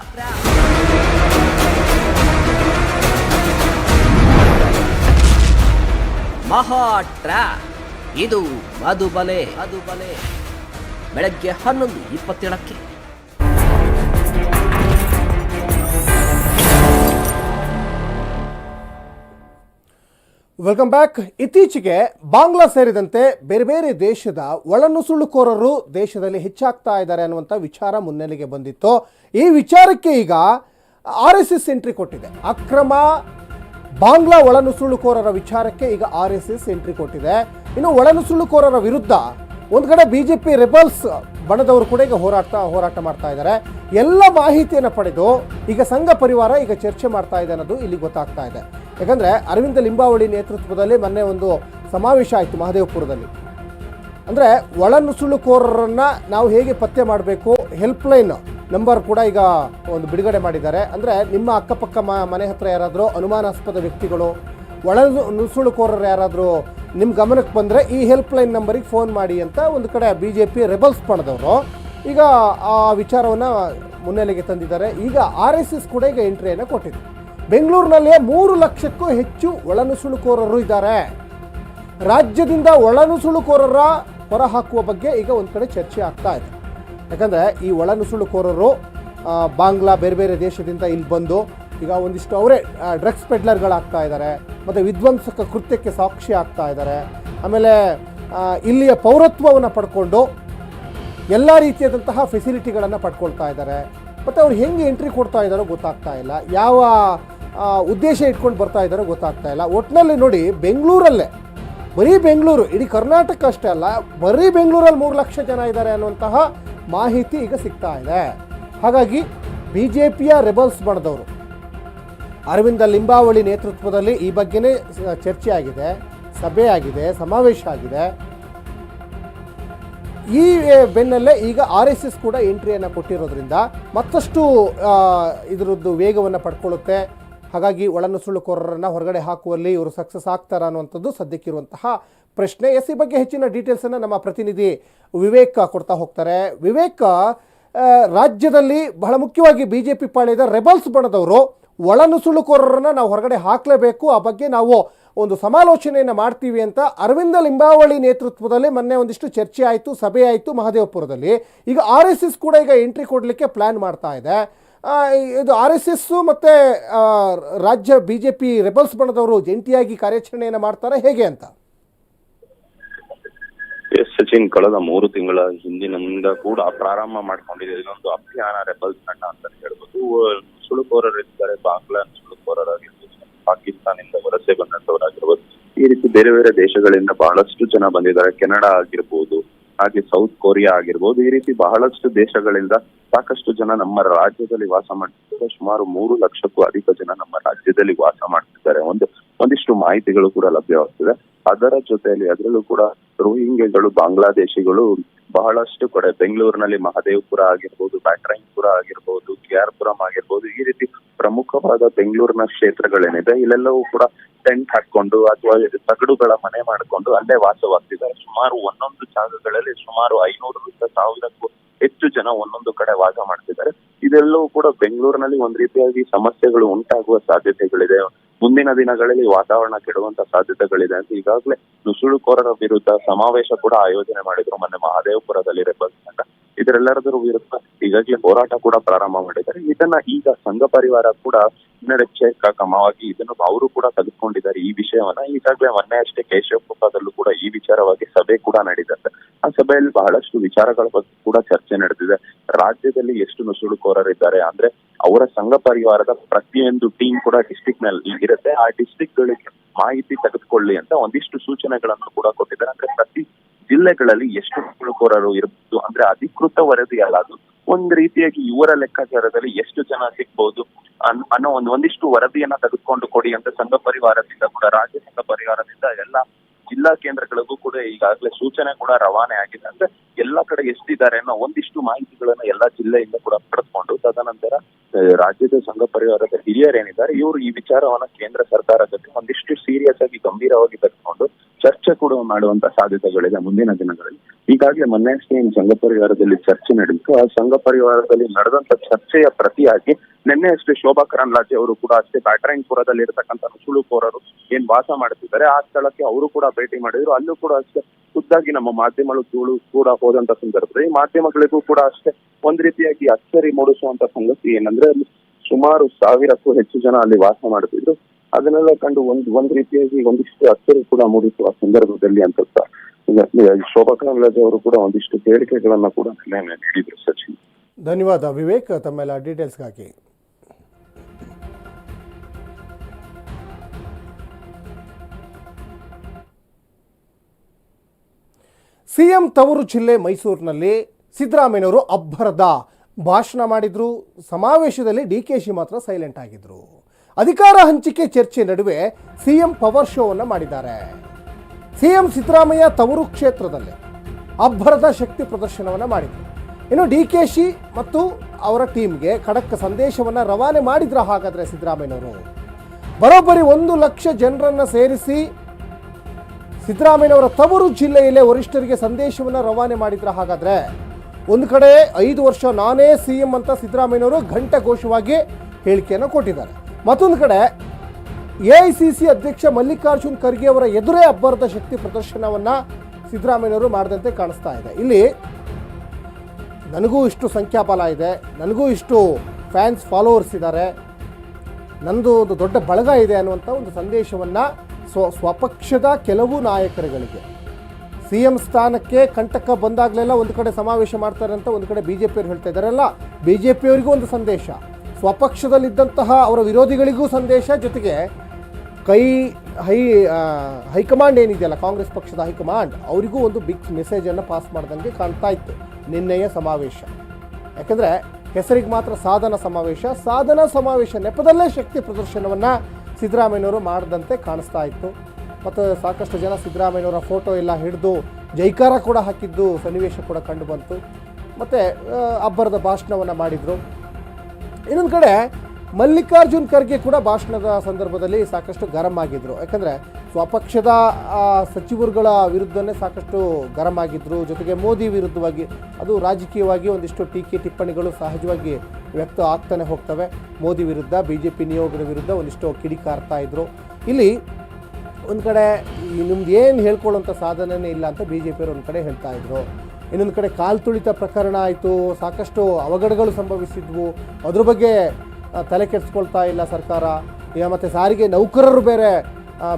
ಮಹಾ ಟ್ರ್ಯಾಪ್ ಇದು ಮಧುಬಲೆ. ಮಧುಬಲೆ. ಬೆಳಗ್ಗೆ ಹನ್ನೊಂದು ಇಪ್ಪತ್ತೇಳಕ್ಕೆ. ವೆಲ್ಕಮ್ ಬ್ಯಾಕ್ ಇತ್ತೀಚೆಗೆ ಬಾಂಗ್ಲಾ ಸೇರಿದಂತೆ ಬೇರೆ ಬೇರೆ ದೇಶದ ಒಳನುಸುಳುಕೋರರು ದೇಶದಲ್ಲಿ ಹೆಚ್ಚಾಗ್ತಾ ಇದ್ದಾರೆ ಅನ್ನುವಂಥ ವಿಚಾರ ಮುನ್ನೆಲೆಗೆ ಬಂದಿತ್ತು. ಈ ವಿಚಾರಕ್ಕೆ ಈಗ ಆರ್ ಎಸ್ ಎಸ್ ಎಂಟ್ರಿ ಕೊಟ್ಟಿದೆ. ಅಕ್ರಮ ಬಾಂಗ್ಲಾ ಒಳನುಸುಳುಕೋರರ ವಿಚಾರಕ್ಕೆ ಈಗ ಆರ್ ಎಸ್ ಎಸ್ ಎಂಟ್ರಿ ಕೊಟ್ಟಿದೆ. ಇನ್ನು ಒಳನುಸುಳುಕೋರರ ವಿರುದ್ಧ ಒಂದು ಕಡೆ ಬಿಜೆಪಿ ರೆಬಲ್ಸ್ ಬಣದವರು ಕೂಡ ಈಗ ಹೋರಾಟ ಹೋರಾಟ ಮಾಡ್ತಾ ಇದ್ದಾರೆ. ಎಲ್ಲ ಮಾಹಿತಿಯನ್ನು ಪಡೆದು ಈಗ ಸಂಘ ಪರಿವಾರ ಈಗ ಚರ್ಚೆ ಮಾಡ್ತಾ ಇದೆ ಅನ್ನೋದು ಇಲ್ಲಿ ಗೊತ್ತಾಗ್ತಾ ಇದೆ. ಯಾಕಂದ್ರೆ ಅರವಿಂದ ಲಿಂಬಾವಳಿ ನೇತೃತ್ವದಲ್ಲಿ ಮೊನ್ನೆ ಒಂದು ಸಮಾವೇಶ ಆಯಿತು ಮಹದೇವಪುರದಲ್ಲಿ. ಅಂದರೆ ಒಳನುಸುಳುಕೋರರನ್ನು ನಾವು ಹೇಗೆ ಪತ್ತೆ ಮಾಡಬೇಕು? ಹೆಲ್ಪ್ಲೈನ್ ನಂಬರ್ ಕೂಡ ಈಗ ಒಂದು ಬಿಡುಗಡೆ ಮಾಡಿದ್ದಾರೆ. ಅಂದರೆ ನಿಮ್ಮ ಅಕ್ಕಪಕ್ಕ ಮನೆ ಹತ್ರ ಯಾರಾದರೂ ಅನುಮಾನಾಸ್ಪದ ವ್ಯಕ್ತಿಗಳು ಒಳ ನುಸುಳುಕೋರರು ಯಾರಾದರೂ ನಿಮ್ಮ ಗಮನಕ್ಕೆ ಬಂದರೆ ಈ ಹೆಲ್ಪ್ಲೈನ್ ನಂಬರಿಗೆ ಫೋನ್ ಮಾಡಿ ಅಂತ ಒಂದು ಕಡೆ ಬಿ ಜೆ ಪಿ ರೆಬಲ್ಸ್ ಪಡೆದವರು. ಈಗ ಆ ವಿಚಾರವನ್ನು ಮುನ್ನೆಲೆಗೆ ತಂದಿದ್ದಾರೆ. ಈಗ ಆರ್ ಎಸ್ ಎಸ್ ಕೂಡ ಈಗ ಎಂಟ್ರಿಯನ್ನು ಕೊಟ್ಟಿದೆ. ಬೆಂಗಳೂರಿನಲ್ಲಿಯೇ ಮೂರು ಲಕ್ಷಕ್ಕೂ ಹೆಚ್ಚು ಒಳನುಸುಳುಕೋರರು ಇದ್ದಾರೆ. ರಾಜ್ಯದಿಂದ ಒಳನುಸುಳುಕೋರರ ಹೊರಹಾಕುವ ಬಗ್ಗೆ ಈಗ ಒಂದು ಕಡೆ ಚರ್ಚೆ ಆಗ್ತಾ ಇದೆ. ಯಾಕಂದರೆ ಈ ಒಳನುಸುಳುಕೋರರು ಬಾಂಗ್ಲಾ ಬೇರೆ ಬೇರೆ ದೇಶದಿಂದ ಇಲ್ಲಿ ಬಂದು ಈಗ ಒಂದಿಷ್ಟು ಅವರೇ ಡ್ರಗ್ಸ್ ಪೆಡ್ಲರ್ಗಳಾಗ್ತಾ ಇದ್ದಾರೆ ಮತ್ತು ವಿಧ್ವಂಸಕ ಕೃತ್ಯಕ್ಕೆ ಸಾಕ್ಷಿ ಆಗ್ತಾ ಇದ್ದಾರೆ ಆಮೇಲೆ ಇಲ್ಲಿಯ ಪೌರತ್ವವನ್ನು ಪಡ್ಕೊಂಡು ಎಲ್ಲ ರೀತಿಯಾದಂತಹ ಫೆಸಿಲಿಟಿಗಳನ್ನು ಪಡ್ಕೊಳ್ತಾ ಇದ್ದಾರೆ ಮತ್ತು ಅವ್ರು ಹೆಂಗೆ ಎಂಟ್ರಿ ಕೊಡ್ತಾ ಇದ್ದಾರೋ ಗೊತ್ತಾಗ್ತಾ ಇಲ್ಲ. ಯಾವ ಉದ್ದೇಶ ಇಟ್ಕೊಂಡು ಬರ್ತಾ ಇದ್ದಾರೋ ಗೊತ್ತಾಗ್ತಾ ಇಲ್ಲ. ಒಟ್ಟಿನಲ್ಲಿ ನೋಡಿ, ಬೆಂಗಳೂರಲ್ಲೇ ಬರೀ ಬೆಂಗಳೂರು, ಇಡೀ ಕರ್ನಾಟಕ ಅಷ್ಟೇ ಅಲ್ಲ, ಬರೀ ಬೆಂಗಳೂರಲ್ಲಿ ಮೂರು ಲಕ್ಷ ಜನ ಇದ್ದಾರೆ ಅನ್ನುವಂತಹ ಮಾಹಿತಿ ಈಗ ಸಿಗ್ತಾ ಇದೆ. ಹಾಗಾಗಿ ಬಿ ಜೆ ಪಿಯ ರೆಬಲ್ಸ್ ಬಣದವರು ಅರವಿಂದ ಲಿಂಬಾವಳಿ ನೇತೃತ್ವದಲ್ಲಿ ಈ ಬಗ್ಗೆನೇ ಚರ್ಚೆ ಆಗಿದೆ ಸಭೆ ಆಗಿದೆ ಸಮಾವೇಶ ಆಗಿದೆ. ಈ ಬೆನ್ನಲ್ಲೇ ಈಗ ಆರ್ ಎಸ್ ಎಸ್ ಕೂಡ ಎಂಟ್ರಿಯನ್ನು ಕೊಟ್ಟಿರೋದ್ರಿಂದ ಮತ್ತಷ್ಟು ಇದರದ್ದು ವೇಗವನ್ನು ಪಡ್ಕೊಳ್ಳುತ್ತೆ. ಹಾಗಾಗಿ ಒಳನುಸುಳುಕೋರರನ್ನು ಹೊರಗಡೆ ಹಾಕುವಲ್ಲಿ ಇವರು ಸಕ್ಸಸ್ ಆಗ್ತಾರ ಅನ್ನುವಂಥದ್ದು ಸದ್ಯಕ್ಕಿರುವಂತಹ ಪ್ರಶ್ನೆ. ಎಸ್ ಬಗ್ಗೆ ಹೆಚ್ಚಿನ ಡೀಟೇಲ್ಸನ್ನು ನಮ್ಮ ಪ್ರತಿನಿಧಿ ವಿವೇಕ್ ಕೊಡ್ತಾ ಹೋಗ್ತಾರೆ. ವಿವೇಕ್ ರಾಜ್ಯದಲ್ಲಿ ಬಹಳ ಮುಖ್ಯವಾಗಿ ಬಿ ಜೆ ಪಿ ಪಾಳ್ಯದ ರೆಬಲ್ಸ್ ಬಣದವರು ಒಳನುಸುಳುಕೋರರನ್ನು ನಾವು ಹೊರಗಡೆ ಹಾಕಲೇಬೇಕು, ಆ ಬಗ್ಗೆ ನಾವು ಒಂದು ಸಮಾಲೋಚನೆಯನ್ನು ಮಾಡ್ತೀವಿ ಅಂತ ಅರವಿಂದ ಲಿಂಬಾವಳಿ ನೇತೃತ್ವದಲ್ಲಿ ಮೊನ್ನೆ ಒಂದಿಷ್ಟು ಚರ್ಚೆ ಆಯಿತು, ಸಭೆ ಆಯಿತು ಮಹದೇವಪುರದಲ್ಲಿ. ಈಗ ಆರ್ ಎಸ್ ಎಸ್ ಕೂಡ ಈಗ ಎಂಟ್ರಿ ಕೊಡಲಿಕ್ಕೆ ಪ್ಲ್ಯಾನ್ ಮಾಡ್ತಾ ಇದೆ. ಇದು ಆರ್ ಎಸ್ ಎಸ್ಸು ಮತ್ತು ರಾಜ್ಯ ಬಿ ಜೆ ಪಿ ರೆಬಲ್ಸ್ ಬಣದವರು ಜಂಟಿಯಾಗಿ ಕಾರ್ಯಾಚರಣೆಯನ್ನು ಮಾಡ್ತಾರೆ. ಹೇಗೆ ಅಂತ? ಎಸ್ ಸಚಿನ್, ಕಳೆದ ಮೂರು ತಿಂಗಳ ಹಿಂದಿನಿಂದ ಕೂಡ ಪ್ರಾರಂಭ ಮಾಡ್ಕೊಂಡಿದೆ. ಇದೊಂದು ಅಭಿಯಾನ ರೆಬಲ್ಸ್ ತಂಡ ಅಂತ ಹೇಳ್ಬೋದು. ಸುಳುಕೋರರಿದ್ದಾರೆ ಬಾಂಗ್ಲಾ ಸುಳುಕೋರರಾಗಿರ್ಬೋದು ಪಾಕಿಸ್ತಾನದಿಂದ ವಲಸೆ ಬಂದಂತವರಾಗಿರ್ಬೋದು ಈ ರೀತಿ ಬೇರೆ ಬೇರೆ ದೇಶಗಳಿಂದ ಬಹಳಷ್ಟು ಜನ ಬಂದಿದ್ದಾರೆ. ಕೆನಡಾ ಆಗಿರ್ಬೋದು ಹಾಗೆ ಸೌತ್ ಕೊರಿಯಾ ಆಗಿರ್ಬೋದು, ಈ ರೀತಿ ಬಹಳಷ್ಟು ದೇಶಗಳಿಂದ ಸಾಕಷ್ಟು ಜನ ನಮ್ಮ ರಾಜ್ಯದಲ್ಲಿ ವಾಸ ಮಾಡ್ತಿದ್ದಾರೆ. ಸುಮಾರು ಮೂರು ಲಕ್ಷಕ್ಕೂ ಅಧಿಕ ಜನ ನಮ್ಮ ರಾಜ್ಯದಲ್ಲಿ ವಾಸ ಮಾಡ್ತಿದ್ದಾರೆ. ಒಂದು, ಒಂದಿಷ್ಟು ಮಾಹಿತಿಗಳು ಕೂಡ ಲಭ್ಯವಾಗ್ತಿದೆ. ಅದರ ಜೊತೆಯಲ್ಲಿ ಅದರಲ್ಲೂ ಕೂಡ ರೋಹಿಂಗ್ಯಗಳು, ಬಾಂಗ್ಲಾದೇಶಿಗಳು ಬಹಳಷ್ಟು ಕಡೆ, ಬೆಂಗಳೂರಿನಲ್ಲಿ ಮಹದೇವ್ಪುರ ಆಗಿರ್ಬೋದು, ಬ್ಯಾಟ್ರಾಯನ್ಪುರ ಆಗಿರ್ಬೋದು ಕೆ ಆರ್ ಪುರಂ ಆಗಿರ್ಬೋದು, ಈ ರೀತಿ ಪ್ರಮುಖವಾದ ಬೆಂಗಳೂರಿನ ಕ್ಷೇತ್ರಗಳೇನಿದೆ, ಇಲ್ಲೆಲ್ಲವೂ ಕೂಡ ಟೆಂಟ್ ಹಾಕೊಂಡು ಅಥವಾ ತಗಡುಗಳ ಮನೆ ಮಾಡಿಕೊಂಡು ಅಲ್ಲೇ ವಾಸವಾಗ್ತಿದ್ದಾರೆ. ಸುಮಾರು ಒಂದೊಂದು ಜಾಗಗಳಲ್ಲಿ ಸುಮಾರು ಐನೂರರಿಂದ ಸಾವಿರಕ್ಕೂ ಹೆಚ್ಚು ಜನ ಒಂದೊಂದು ಕಡೆ ವಾಸ ಮಾಡ್ತಿದ್ದಾರೆ. ಇದೆಲ್ಲವೂ ಕೂಡ ಬೆಂಗಳೂರಿನಲ್ಲಿ ಒಂದ್ ರೀತಿಯಾಗಿ ಸಮಸ್ಯೆಗಳು ಉಂಟಾಗುವ ಸಾಧ್ಯತೆಗಳಿದೆ. ಮುಂದಿನ ದಿನಗಳಲ್ಲಿ ವಾತಾವರಣ ಕೆಡುವಂತ ಸಾಧ್ಯತೆಗಳಿದೆ ಅಂತ ಈಗಾಗಲೇ ನುಸುಳುಕೋರರ ವಿರುದ್ಧ ಸಮಾವೇಶ ಕೂಡ ಆಯೋಜನೆ ಮಾಡಿದ್ರು. ಮೊನ್ನೆ ಮಹಾದೇವಪುರದಲ್ಲಿ ರೆಬಲ್ ತಂಡ ಇದರೆಲ್ಲದರ ವಿರುದ್ಧ ಈಗಾಗಲೇ ಹೋರಾಟ ಕೂಡ ಪ್ರಾರಂಭ ಮಾಡಿದ್ದಾರೆ. ಇದನ್ನ ಈಗ ಸಂಘ ಪರಿವಾರ ಕೂಡ ಹಿನ್ನಡೆಚ್ಚೆ ಕ್ರಮವಾಗಿ ಇದನ್ನು ಅವರು ಕೂಡ ತೆಗೆದುಕೊಂಡಿದ್ದಾರೆ. ಈ ವಿಷಯವನ್ನ ಈಗಾಗಲೇ ಮೊನ್ನೆ ಅಷ್ಟೇ ಕೇಶವಕೃಪದಲ್ಲೂ ಕೂಡ ಈ ವಿಚಾರವಾಗಿ ಸಭೆ ಕೂಡ ನಡೆದಿದೆ. ಆ ಸಭೆಯಲ್ಲಿ ಬಹಳಷ್ಟು ವಿಚಾರಗಳ ಬಗ್ಗೆ ಕೂಡ ಚರ್ಚೆ ನಡೆದಿದೆ. ರಾಜ್ಯದಲ್ಲಿ ಎಷ್ಟು ನುಸುಳುಕೋರರಿದ್ದಾರೆ ಅಂದ್ರೆ ಅವರ ಸಂಘ ಪರಿವಾರದ ಪ್ರತಿಯೊಂದು ಟೀಮ್ ಕೂಡ ಡಿಸ್ಟಿಕ್ನಲ್ಲಿ ಇರುತ್ತೆ. ಆ ಡಿಸ್ಟಿಕ್ ಗಳಿಗೆ ಮಾಹಿತಿ ತೆಗೆದುಕೊಳ್ಳಿ ಅಂತ ಒಂದಿಷ್ಟು ಸೂಚನೆಗಳನ್ನು ಕೂಡ ಕೊಟ್ಟಿದ್ದಾರೆ. ಅಂದ್ರೆ ಪ್ರತಿ ಜಿಲ್ಲೆಗಳಲ್ಲಿ ಎಷ್ಟು ನುಸುಳುಕೋರರು ಇರಬಹುದು ಅಂದ್ರೆ ಅಧಿಕೃತ ವರದಿ ಅಲ್ಲ ಅದು ಒಂದ್ ರೀತಿಯಾಗಿ ಇವರ ಲೆಕ್ಕಾಚಾರದಲ್ಲಿ ಎಷ್ಟು ಜನ ಸಿಗ್ಬಹುದು ಅನ್- ಅನ್ನೋ ಒಂದ್, ಒಂದಿಷ್ಟು ವರದಿಯನ್ನ ತೆಗೆದುಕೊಂಡು ಕೊಡಿ ಅಂತ ಸಂಘ ಪರಿವಾರದಿಂದ ಕೂಡ, ರಾಜ್ಯ ಸಂಘ ಪರಿವಾರದಿಂದ ಎಲ್ಲ ಜಿಲ್ಲಾ ಕೇಂದ್ರಗಳಿಗೂ ಕೂಡ ಈಗಾಗಲೇ ಸೂಚನೆ ಕೂಡ ರವಾನೆ ಆಗಿದೆ. ಅಂದ್ರೆ ಎಲ್ಲಾ ಕಡೆ ಎಷ್ಟಿದ್ದಾರೆ ಅನ್ನೋ ಒಂದಿಷ್ಟು ಮಾಹಿತಿಗಳನ್ನ ಎಲ್ಲಾ ಜಿಲ್ಲೆಯಿಂದ ಕೂಡ ಪಡೆದುಕೊಂಡು, ತದನಂತರ ರಾಜ್ಯದ ಸಂಘ ಪರಿವಾರದ ಹಿರಿಯರೇನಿದ್ದಾರೆ ಇವರು ಈ ವಿಚಾರವನ್ನ ಕೇಂದ್ರ ಸರ್ಕಾರ ಜೊತೆ ಒಂದಿಷ್ಟು ಸೀರಿಯಸ್ ಆಗಿ ಗಂಭೀರವಾಗಿ ತೆಗೆದುಕೊಂಡು ಚರ್ಚೆ ಕೂಡ ಮಾಡುವಂತ ಸಾಧ್ಯತೆಗಳಿದೆ ಮುಂದಿನ ದಿನಗಳಲ್ಲಿ. ಈಗಾಗಲೇ ಮೊನ್ನೆ ಸಂಘ ಪರಿವಾರದಲ್ಲಿ ಚರ್ಚೆ ನಡೆಯಿತು ಆ ಸಂಘ ಪರಿವಾರದಲ್ಲಿ ನಡೆದಂತ ಚರ್ಚೆಯ ಪ್ರತಿಯಾಗಿ ನಿನ್ನೆ ಅಷ್ಟೇ ಶೋಭಾ ಕರಂದ್ಲಾಜೆ ಅವರು ಕೂಡ ಅಷ್ಟೇ ಬ್ಯಾಟರಾಯನ್ಪುರದಲ್ಲಿ ಇರತಕ್ಕಂತ ನುಸುಳುಕೋರರು ಏನ್ ವಾಸ ಮಾಡುತ್ತಿದ್ದಾರೆ ಆ ಸ್ಥಳಕ್ಕೆ ಅವರು ಕೂಡ ಭೇಟಿ ಮಾಡಿದ್ರು. ಅಲ್ಲೂ ಕೂಡ ಅಷ್ಟೇ ಖುದ್ದಾಗಿ ನಮ್ಮ ಮಾಧ್ಯಮಗಳು ಕೂಡ ಹೋದಂತ ಸಂದರ್ಭದಲ್ಲಿ ಮಾಧ್ಯಮಗಳಿಗೂ ಕೂಡ ಅಷ್ಟೇ ಒಂದ್ ರೀತಿಯಾಗಿ ಅಚ್ಚರಿ ಮೂಡಿಸುವಂತ ಸಂಗತಿ ಏನಂದ್ರೆ ಅಲ್ಲಿ ಸುಮಾರು ಸಾವಿರಕ್ಕೂ ಹೆಚ್ಚು ಜನ ಅಲ್ಲಿ ವಾಸ ಮಾಡುತ್ತಿದ್ರು ಅದನ್ನೆಲ್ಲ ಕಂಡು ಒಂದ್ ಒಂದ್ ರೀತಿಯಾಗಿ ಒಂದಿಷ್ಟು ಅಚ್ಚರಿ ಕೂಡ ಮೂಡಿಸುವ ಸಂದರ್ಭದಲ್ಲಿ ಅಂತ ಶೋಭಾ ಅವರು ಕೂಡ ಒಂದಿಷ್ಟು ಹೇಳಿಕೆಗಳನ್ನ ಕೂಡ ನೀಡಿದ್ರು ಸಚಿನ್. ಧನ್ಯವಾದ. ವಿವೇಕ್ ತಮ್ಮೆಲ್ಲ ಡೀಟೇಲ್ಸ್ಗಾಗಿ ಸಿಎಂ ತವರು ಜಿಲ್ಲೆ ಮೈಸೂರಿನಲ್ಲಿ ಸಿದ್ದರಾಮಯ್ಯನವರು ಅಬ್ಬರದ ಭಾಷಣ ಮಾಡಿದ್ರು. ಸಮಾವೇಶದಲ್ಲಿ ಡಿ ಕೆ ಶಿ ಮಾತ್ರ ಸೈಲೆಂಟ್ ಆಗಿದ್ರು. ಅಧಿಕಾರ ಹಂಚಿಕೆ ಚರ್ಚೆ ನಡುವೆ ಸಿಎಂ ಪವರ್ ಶೋವನ್ನು ಮಾಡಿದ್ದಾರೆ. ಸಿಎಂ ಸಿದ್ದರಾಮಯ್ಯ ತವರು ಕ್ಷೇತ್ರದಲ್ಲಿ ಅಬ್ಬರದ ಶಕ್ತಿ ಪ್ರದರ್ಶನವನ್ನು ಮಾಡಿದರು. ಇನ್ನು ಡಿ ಕೆ ಶಿ ಮತ್ತು ಅವರ ಟೀಮ್ಗೆ ಖಡಕ್ ಸಂದೇಶವನ್ನು ರವಾನೆ ಮಾಡಿದ್ರ ಹಾಗಾದರೆ ಸಿದ್ದರಾಮಯ್ಯನವರು. ಬರೋಬ್ಬರಿ ಒಂದು ಲಕ್ಷ ಜನರನ್ನು ಸೇರಿಸಿ ಸಿದ್ದರಾಮಯ್ಯನವರ ತವರು ಜಿಲ್ಲೆಯಲ್ಲೇ ವರಿಷ್ಠರಿಗೆ ಸಂದೇಶವನ್ನು ರವಾನೆ ಮಾಡಿದ್ರ ಹಾಗಾದರೆ? ಒಂದು ಕಡೆ ಐದು ವರ್ಷ ನಾನೇ ಸಿ ಎಂ ಅಂತ ಸಿದ್ದರಾಮಯ್ಯನವರು ಘಂಟಘೋಷವಾಗಿ ಹೇಳಿಕೆಯನ್ನು ಕೊಟ್ಟಿದ್ದಾರೆ. ಮತ್ತೊಂದು ಕಡೆ ಎ ಅಧ್ಯಕ್ಷ ಮಲ್ಲಿಕಾರ್ಜುನ್ ಖರ್ಗೆ ಅವರ ಎದುರೇ ಅಬ್ಬರದ ಶಕ್ತಿ ಪ್ರದರ್ಶನವನ್ನು ಸಿದ್ದರಾಮಯ್ಯನವರು ಮಾಡಿದಂತೆ ಕಾಣಿಸ್ತಾ ಇದೆ. ಇಲ್ಲಿ ನನಗೂ ಇಷ್ಟು ಸಂಖ್ಯಾಬಲ ಇದೆ, ನನಗೂ ಇಷ್ಟು ಫ್ಯಾನ್ಸ್ ಫಾಲೋವರ್ಸ್ ಇದ್ದಾರೆ, ನಂದು ಒಂದು ದೊಡ್ಡ ಬಳಗ ಇದೆ ಅನ್ನುವಂಥ ಒಂದು ಸಂದೇಶವನ್ನು ಸ್ವ ಸ್ವಪಕ್ಷದ ಕೆಲವು ನಾಯಕರುಗಳಿಗೆ. ಸಿ ಎಂ ಸ್ಥಾನಕ್ಕೆ ಕಂಟಕ ಬಂದಾಗಲೆಲ್ಲ ಒಂದು ಕಡೆ ಸಮಾವೇಶ ಮಾಡ್ತಾರೆ ಅಂತ ಒಂದು ಕಡೆ ಬಿ ಜೆ ಪಿಯವರು ಹೇಳ್ತಾ ಇದ್ದಾರಲ್ಲ ಬಿ ಜೆ ಪಿಯವರಿಗೂ ಒಂದು ಸಂದೇಶ. ಸ್ವಪಕ್ಷದಲ್ಲಿದ್ದಂತಹ ಅವರ ವಿರೋಧಿಗಳಿಗೂ ಸಂದೇಶ, ಜೊತೆಗೆ ಕೈ, ಹೈ ಹೈಕಮಾಂಡ್ ಏನಿದೆಯಲ್ಲ, ಕಾಂಗ್ರೆಸ್ ಪಕ್ಷದ ಹೈಕಮಾಂಡ್, ಅವರಿಗೂ ಒಂದು ಬಿಗ್ ಮೆಸೇಜನ್ನು ಪಾಸ್ ಮಾಡ್ದಂಗೆ ಕಾಣ್ತಾ ಇತ್ತು ನಿನ್ನೆಯ ಸಮಾವೇಶ. ಯಾಕಂದರೆ ಹೆಸರಿಗೆ ಮಾತ್ರ ಸಾಧನ ಸಮಾವೇಶ ಸಾಧನ ಸಮಾವೇಶ ನೆಪದಲ್ಲೇ ಶಕ್ತಿ ಪ್ರದರ್ಶನವನ್ನು ಸಿದ್ದರಾಮಯ್ಯನವರು ಮಾಡಿದಂತೆ ಕಾಣಿಸ್ತಾ ಇತ್ತು. ಮತ್ತು ಸಾಕಷ್ಟು ಜನ ಸಿದ್ದರಾಮಯ್ಯನವರ ಫೋಟೋ ಎಲ್ಲ ಹಿಡಿದು ಜೈಕಾರ ಕೂಡ ಹಾಕಿದ್ದು ಸನ್ನಿವೇಶ ಕೂಡ ಕಂಡು ಬಂತು. ಮತ್ತು ಅಬ್ಬರದ ಭಾಷಣವನ್ನು ಮಾಡಿದರು. ಇನ್ನೊಂದು ಕಡೆ ಮಲ್ಲಿಕಾರ್ಜುನ್ ಖರ್ಗೆ ಕೂಡ ಭಾಷಣದ ಸಂದರ್ಭದಲ್ಲಿ ಸಾಕಷ್ಟು ಗರಂ ಆಗಿದ್ರು. ಯಾಕಂದರೆ ಸ್ವಪಕ್ಷದ ಸಚಿವರುಗಳ ವಿರುದ್ಧನೇ ಸಾಕಷ್ಟು ಗರಂ ಆಗಿದ್ರು. ಜೊತೆಗೆ ಮೋದಿ ವಿರುದ್ಧವಾಗಿ ಅದು ರಾಜಕೀಯವಾಗಿ ಒಂದಿಷ್ಟು ಟೀಕೆ ಟಿಪ್ಪಣಿಗಳು ಸಹಜವಾಗಿ ವ್ಯಕ್ತ ಆಗ್ತಾನೆ ಹೋಗ್ತವೆ. ಮೋದಿ ವಿರುದ್ಧ ಬಿ ಜೆ ಪಿ ನಿಯೋಗದ ವಿರುದ್ಧ ಒಂದಿಷ್ಟು ಕಿಡಿಕಾರ್ತಾ ಇದ್ರು. ಇಲ್ಲಿ ಒಂದು ಕಡೆ ನಿಮ್ದು ಏನು ಹೇಳ್ಕೊಳ್ಳೋಂಥ ಸಾಧನೇ ಇಲ್ಲ ಅಂತ ಬಿ ಜೆ ಪಿಯವರು ಒಂದು ಕಡೆ ಹೇಳ್ತಾ ಇದ್ರು. ಇನ್ನೊಂದು ಕಡೆ ಕಾಲು ತುಳಿತ ಪ್ರಕರಣ ಆಯಿತು. ಸಾಕಷ್ಟು ಅವಘಡಗಳು ಸಂಭವಿಸಿದ್ವು. ಅದ್ರ ಬಗ್ಗೆ ತಲೆ ಕೆಡಿಸ್ಕೊಳ್ತಾ ಇಲ್ಲ ಸರ್ಕಾರ. ಈಗ ಮತ್ತು ಸಾರಿಗೆ ನೌಕರರು ಬೇರೆ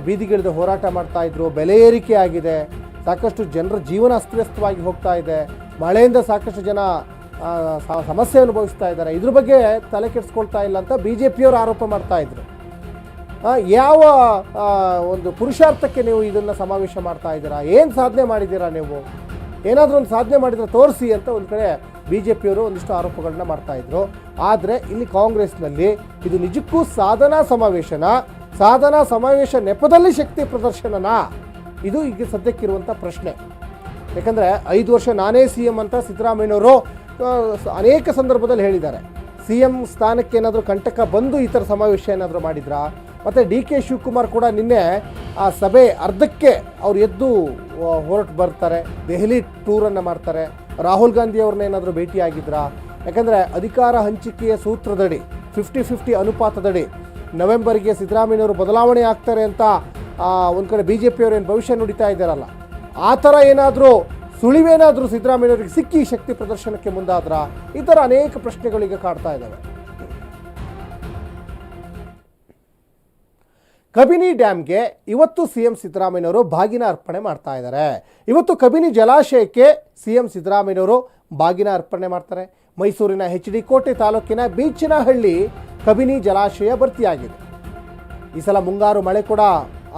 ಬೀದಿಗಿಳಿದು ಹೋರಾಟ ಮಾಡ್ತಾ ಇದ್ರು. ಬೆಲೆ ಏರಿಕೆ ಆಗಿದೆ. ಸಾಕಷ್ಟು ಜನರ ಜೀವನ ಅಸ್ತವ್ಯಸ್ತವಾಗಿ ಹೋಗ್ತಾ ಇದೆ. ಮಳೆಯಿಂದ ಸಾಕಷ್ಟು ಜನ ಸಮಸ್ಯೆ ಅನುಭವಿಸ್ತಾ ಇದ್ದಾರೆ. ಇದ್ರ ಬಗ್ಗೆ ತಲೆ ಕೆಡಿಸ್ಕೊಳ್ತಾ ಇಲ್ಲ ಅಂತ ಬಿ ಜೆ ಪಿಯವರು ಆರೋಪ ಮಾಡ್ತಾ ಇದ್ರು. ಯಾವ ಒಂದು ಪುರುಷಾರ್ಥಕ್ಕೆ ನೀವು ಇದನ್ನು ಸಮಾವೇಶ ಮಾಡ್ತಾ ಇದ್ದೀರಾ? ಏನು ಸಾಧನೆ ಮಾಡಿದ್ದೀರಾ ನೀವು? ಏನಾದರೂ ಒಂದು ಸಾಧನೆ ಮಾಡಿದ್ರೆ ತೋರಿಸಿ ಅಂತ ಒಂದು ಕಡೆ ಬಿ ಜೆ ಪಿಯವರು ಒಂದಿಷ್ಟು ಆರೋಪಗಳನ್ನ ಮಾಡ್ತಾ ಇದ್ರು. ಆದರೆ ಇಲ್ಲಿ ಕಾಂಗ್ರೆಸ್ನಲ್ಲಿ ಇದು ನಿಜಕ್ಕೂ ಸಾಧನಾ ಸಮಾವೇಶನ? ಸಾಧನಾ ಸಮಾವೇಶ ನೆಪದಲ್ಲಿ ಶಕ್ತಿ ಪ್ರದರ್ಶನನಾ? ಇದು ಈಗ ಸದ್ಯಕ್ಕಿರುವಂಥ ಪ್ರಶ್ನೆ. ಯಾಕಂದರೆ ಐದು ವರ್ಷ ನಾನೇ ಸಿ ಎಂ ಅಂತ ಸಿದ್ದರಾಮಯ್ಯನವರು ಅನೇಕ ಸಂದರ್ಭದಲ್ಲಿ ಹೇಳಿದ್ದಾರೆ. ಸಿ ಎಂ ಸ್ಥಾನಕ್ಕೆ ಏನಾದರೂ ಕಂಟಕ ಬಂದು ಈ ಥರ ಸಮಾವೇಶ ಏನಾದರೂ ಮಾಡಿದ್ರಾ? ಮತ್ತು ಡಿ ಕೆ ಶಿವಕುಮಾರ್ ಕೂಡ ನಿನ್ನೆ ಆ ಸಭೆ ಅರ್ಧಕ್ಕೆ ಅವ್ರು ಎದ್ದು ಹೊರಟು ಬರ್ತಾರೆ. ದೆಹಲಿ ಟೂರನ್ನು ಮಾಡ್ತಾರೆ. ರಾಹುಲ್ ಗಾಂಧಿ ಅವ್ರನ್ನ ಏನಾದರೂ ಭೇಟಿಯಾಗಿದ್ರಾ? ಯಾಕಂದರೆ ಅಧಿಕಾರ ಹಂಚಿಕೆಯ ಸೂತ್ರದಡಿ ಫಿಫ್ಟಿ ಫಿಫ್ಟಿ ಅನುಪಾತದಡಿ ನವೆಂಬರ್ಗೆ ಸಿದ್ದರಾಮಯ್ಯವರು ಬದಲಾವಣೆ ಆಗ್ತಾರೆ ಅಂತ ಒಂದು ಕಡೆ ಬಿ ಜೆ ಪಿಯವರು ಏನು ಭವಿಷ್ಯ ನುಡಿತಾ ಇದ್ದಾರಲ್ಲ, ಆ ಥರ ಏನಾದರೂ ಸುಳಿವೇನಾದರೂ ಸಿದ್ದರಾಮಯ್ಯವರಿಗೆ ಸಿಕ್ಕಿ ಶಕ್ತಿ ಪ್ರದರ್ಶನಕ್ಕೆ ಮುಂದಾದ್ರ? ಈ ಥರ ಅನೇಕ ಪ್ರಶ್ನೆಗಳಿಗೆ ಕಾಡ್ತಾ ಇದ್ದಾವೆ ಕಬಿನಿ ಡ್ಯಾಮ್ಗೆ ಇವತ್ತು ಸಿ ಎಂ ಸಿದ್ದರಾಮಯ್ಯನವರು ಬಾಗಿನ ಅರ್ಪಣೆ ಮಾಡ್ತಾ ಇದ್ದಾರೆ. ಇವತ್ತು ಕಬಿನಿ ಜಲಾಶಯಕ್ಕೆ ಸಿ ಎಂ ಸಿದ್ದರಾಮಯ್ಯನವರು ಬಾಗಿನ ಅರ್ಪಣೆ ಮಾಡ್ತಾರೆ. ಮೈಸೂರಿನ ಎಚ್ ಡಿ ಕೋಟೆ ತಾಲೂಕಿನ ಬೀಚನಹಳ್ಳಿ ಕಬಿನಿ ಜಲಾಶಯ ಭರ್ತಿಯಾಗಿದೆ. ಈ ಸಲ ಮುಂಗಾರು ಮಳೆ ಕೂಡ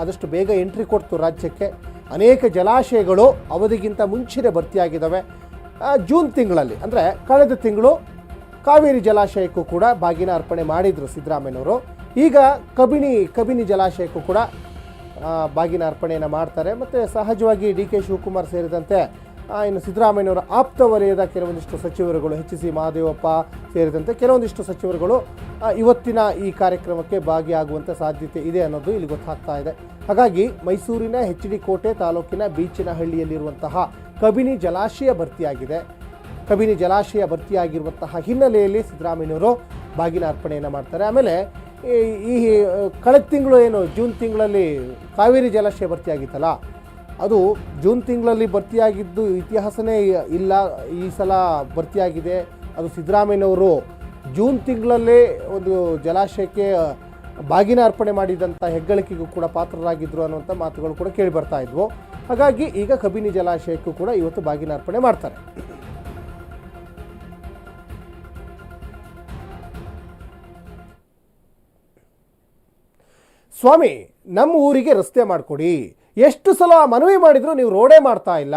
ಆದಷ್ಟು ಬೇಗ ಎಂಟ್ರಿ ಕೊಡ್ತು ರಾಜ್ಯಕ್ಕೆ. ಅನೇಕ ಜಲಾಶಯಗಳು ಅವಧಿಗಿಂತ ಮುಂಚೆನೇ ಭರ್ತಿಯಾಗಿದ್ದಾವೆ. ಜೂನ್ ತಿಂಗಳಲ್ಲಿ, ಅಂದರೆ ಕಳೆದ ತಿಂಗಳು ಕಾವೇರಿ ಜಲಾಶಯಕ್ಕೂ ಕೂಡ ಬಾಗಿನ ಅರ್ಪಣೆ ಮಾಡಿದರು ಸಿದ್ದರಾಮಯ್ಯನವರು. ಈಗ ಕಬಿನಿ ಕಬಿನಿ ಜಲಾಶಯಕ್ಕೂ ಕೂಡ ಬಾಗಿನ ಅರ್ಪಣೆಯನ್ನು ಮಾಡ್ತಾರೆ. ಮತ್ತು ಸಹಜವಾಗಿ ಡಿ ಕೆ ಶಿವಕುಮಾರ್ ಸೇರಿದಂತೆ ಇನ್ನು ಸಿದ್ದರಾಮಯ್ಯನವರ ಆಪ್ತ ವಲಯದ ಕೆಲವೊಂದಿಷ್ಟು ಸಚಿವರುಗಳು, ಎಚ್ ಸಿ ಮಹಾದೇವಪ್ಪ ಸೇರಿದಂತೆ ಕೆಲವೊಂದಿಷ್ಟು ಸಚಿವರುಗಳು ಇವತ್ತಿನ ಈ ಕಾರ್ಯಕ್ರಮಕ್ಕೆ ಭಾಗಿಯಾಗುವಂಥ ಸಾಧ್ಯತೆ ಇದೆ ಅನ್ನೋದು ಇಲ್ಲಿ ಗೊತ್ತಾಗ್ತಾ ಇದೆ. ಹಾಗಾಗಿ ಮೈಸೂರಿನ ಎಚ್ ಡಿ ಕೋಟೆ ತಾಲೂಕಿನ ಬೀಚಿನಹಳ್ಳಿಯಲ್ಲಿರುವಂತಹ ಕಬಿನಿ ಜಲಾಶಯ ಭರ್ತಿಯಾಗಿದೆ. ಕಬಿನಿ ಜಲಾಶಯ ಭರ್ತಿಯಾಗಿರುವಂತಹ ಹಿನ್ನೆಲೆಯಲ್ಲಿ ಸಿದ್ದರಾಮಯ್ಯನವರು ಬಾಗಿನ ಅರ್ಪಣೆಯನ್ನು ಮಾಡ್ತಾರೆ. ಆಮೇಲೆ ಈ- ಕಳೆದ ತಿಂಗಳು ಏನು, ಜೂನ್ ತಿಂಗಳಲ್ಲಿ ಕಾವೇರಿ ಜಲಾಶಯ ಭರ್ತಿಯಾಗಿತ್ತಲ್ಲ? ಅದು ಜೂನ್ ತಿಂಗಳಲ್ಲಿ ಭರ್ತಿಯಾಗಿದ್ದು ಇತಿಹಾಸನೇ ಇಲ್ಲ, ಈ ಸಲ ಭರ್ತಿಯಾಗಿದೆ. ಅದು ಸಿದ್ದರಾಮಯ್ಯನವರು ಜೂನ್ ತಿಂಗಳಲ್ಲೇ ಒಂದು ಜಲಾಶಯಕ್ಕೆ ಬಾಗಿನ ಅರ್ಪಣೆ ಮಾಡಿದಂಥ ಹೆಗ್ಗಳಿಕೆಗೂ ಕೂಡ ಪಾತ್ರರಾಗಿದ್ದರು ಅನ್ನುವಂಥ ಮಾತುಗಳು ಕೂಡ ಕೇಳಿ ಬರ್ತಾ ಇದ್ವು. ಹಾಗಾಗಿ ಈಗ ಕಬಿನಿ ಜಲಾಶಯಕ್ಕೂ ಕೂಡ ಇವತ್ತು ಬಾಗಿನ ಅರ್ಪಣೆ ಮಾಡ್ತಾರೆ. ಸ್ವಾಮಿ, ನಮ್ಮ ಊರಿಗೆ ರಸ್ತೆ ಮಾಡಿಕೊಡಿ. ಎಷ್ಟು ಸಲ ಮನವಿ ಮಾಡಿದ್ರು ನೀವು ರೋಡೇ ಮಾಡ್ತಾ ಇಲ್ಲ.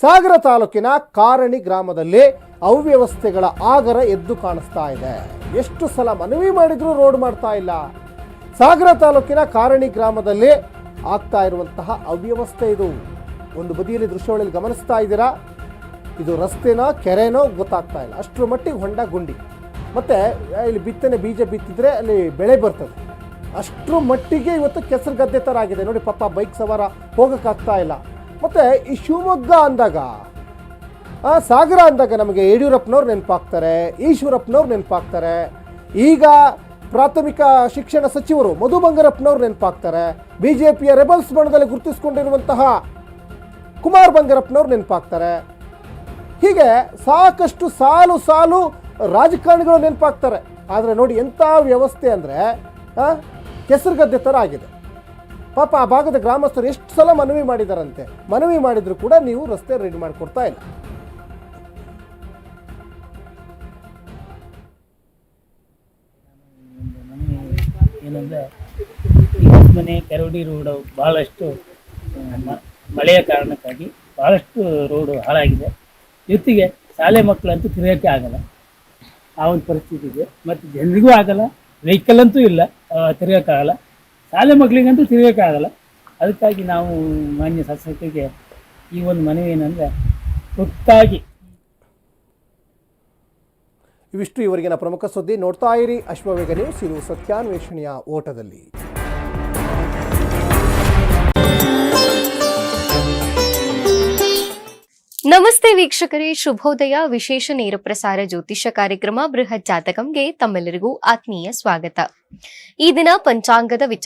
ಸಾಗರ ತಾಲೂಕಿನ ಕಾರಣಿ ಗ್ರಾಮದಲ್ಲಿ ಅವ್ಯವಸ್ಥೆಗಳ ಆಗರ ಎದ್ದು ಕಾಣಿಸ್ತಾ ಇದೆ. ಎಷ್ಟು ಸಲ ಮನವಿ ಮಾಡಿದ್ರು ರೋಡ್ ಮಾಡ್ತಾ ಇಲ್ಲ. ಸಾಗರ ತಾಲೂಕಿನ ಕಾರಣಿ ಗ್ರಾಮದಲ್ಲಿ ಆಗ್ತಾ ಇರುವಂತಹ ಅವ್ಯವಸ್ಥೆ ಇದು. ಒಂದು ಬದಿಯಲ್ಲಿ ದೃಶ್ಯಗಳಲ್ಲಿ ಗಮನಿಸ್ತಾ ಇದ್ದೀರಾ? ಇದು ರಸ್ತೆನೋ, ಕೆರೆನೋ ಗೊತ್ತಾಗ್ತಾ ಇಲ್ಲ. ಅಷ್ಟರ ಮಟ್ಟಿಗೆ ಹೊಂಡ ಗುಂಡಿ. ಮತ್ತು, ಇಲ್ಲಿ ಬಿತ್ತನೆ ಬೀಜ ಬಿತ್ತಿದ್ರೆ ಅಲ್ಲಿ ಬೆಳೆ ಬರ್ತದೆ. ಅಷ್ಟರ ಮಟ್ಟಿಗೆ ಇವತ್ತು ಕೆಸರು ಗದ್ದೆ ಥರ ಆಗಿದೆ. ನೋಡಿ ಪಾಪ ಬೈಕ್ ಸವಾರ ಹೋಗೋಕ್ಕಾಗ್ತಾ ಇಲ್ಲ. ಮತ್ತು ಈ ಶಿವಮೊಗ್ಗ ಅಂದಾಗ ಸಾಗರ ಅಂದಾಗ ನಮಗೆ ಯಡಿಯೂರಪ್ಪನವ್ರು ನೆನಪಾಗ್ತಾರೆ. ಈಶ್ವರಪ್ಪನವ್ರು ನೆನಪಾಗ್ತಾರೆ. ಈಗ ಪ್ರಾಥಮಿಕ ಶಿಕ್ಷಣ ಸಚಿವರು ಮಧು ಬಂಗಾರಪ್ಪನವ್ರು ನೆನಪಾಗ್ತಾರೆ. ಬಿ ಜೆ ಪಿಯ ರೆಬಲ್ಸ್ ಬಣದಲ್ಲಿ ಗುರುತಿಸ್ಕೊಂಡಿರುವಂತಹ ಕುಮಾರ್ ಬಂಗಾರಪ್ಪನವ್ರು ನೆನಪಾಗ್ತಾರೆ. ಹೀಗೆ ಸಾಕಷ್ಟು ಸಾಲು ಸಾಲು ರಾಜಕಾರಣಿಗಳು ನೆನಪಾಗ್ತಾರೆ. ಆದರೆ ನೋಡಿ ಎಂಥ ವ್ಯವಸ್ಥೆ ಅಂದರೆ ಕೆಸರುಗದ್ದೆ ಥರ ಆಗಿದೆ. ಪಾಪ ಆ ಭಾಗದ ಗ್ರಾಮಸ್ಥರು ಎಷ್ಟು ಸಲ ಮನವಿ ಮಾಡಿದಾರಂತೆ. ಮನವಿ ಮಾಡಿದರೂ ಕೂಡ ನೀವು ರಸ್ತೆ ರೆಡಿ ಮಾಡಿಕೊಡ್ತಾ ಇಲ್ಲ. ಏನಂದ್ರೆ ಮನೆ ಕರವಡಿ ರೋಡು ಬಹಳಷ್ಟು ಮಳೆಯ ಕಾರಣಕ್ಕಾಗಿ ಬಹಳಷ್ಟು ರೋಡು ಹಾಳಾಗಿದೆ. ಜೊತೆಗೆ ಶಾಲೆ ಮಕ್ಕಳಂತೂ ತಿರುಗಕ್ಕೆ ಆಗಲ್ಲ. ಆ ಒಂದು ಪರಿಸ್ಥಿತಿ ಇದೆ. ಮತ್ತು ಜನರಿಗೂ ಆಗಲ್ಲ. ವೆಹಿಕಲ್ ಅಂತೂ ಇಲ್ಲ ತಿರುಗಕ್ಕಾಗಲ್ಲ. ಶಾಲೆ ಮಕ್ಕಳಿಗಂತೂ ತಿರುಗಕ್ಕಾಗಲ್ಲ. ಅದಕ್ಕಾಗಿ ನಾವು ಮಾನ್ಯ ಶಾಸಕರಿಗೆ ಈ ಒಂದು ಮನವಿ ಏನಂದರೆ, ತುರ್ತಾಗಿ. ಇವಿಷ್ಟು ಇವರಿಗಿನ ಪ್ರಮುಖ ಸುದ್ದಿ ನೋಡ್ತಾ ಇರಿ. ಅಶ್ವವೇಗ ನ್ಯೂಸ್, ಇದು ಸತ್ಯಾನ್ವೇಷಣೆಯ ಓಟದಲ್ಲಿ. ನಮಸ್ತೆ ವೀಕ್ಷಕರೇ, ಶುಭೋದಯ. ವಿಶೇಷ ನೇರ ಪ್ರಸಾರ ಜ್ಯೋತಿಷ್ಯ ಕಾರ್ಯಕ್ರಮ ಬೃಹತ್ ಜಾತಕಂಗೆ ತಮ್ಮೆಲ್ಲರಿಗೂ ಆತ್ಮೀಯ ಸ್ವಾಗತ. ಈ ದಿನ ಪಂಚಾಂಗದ ವಿಚಾರ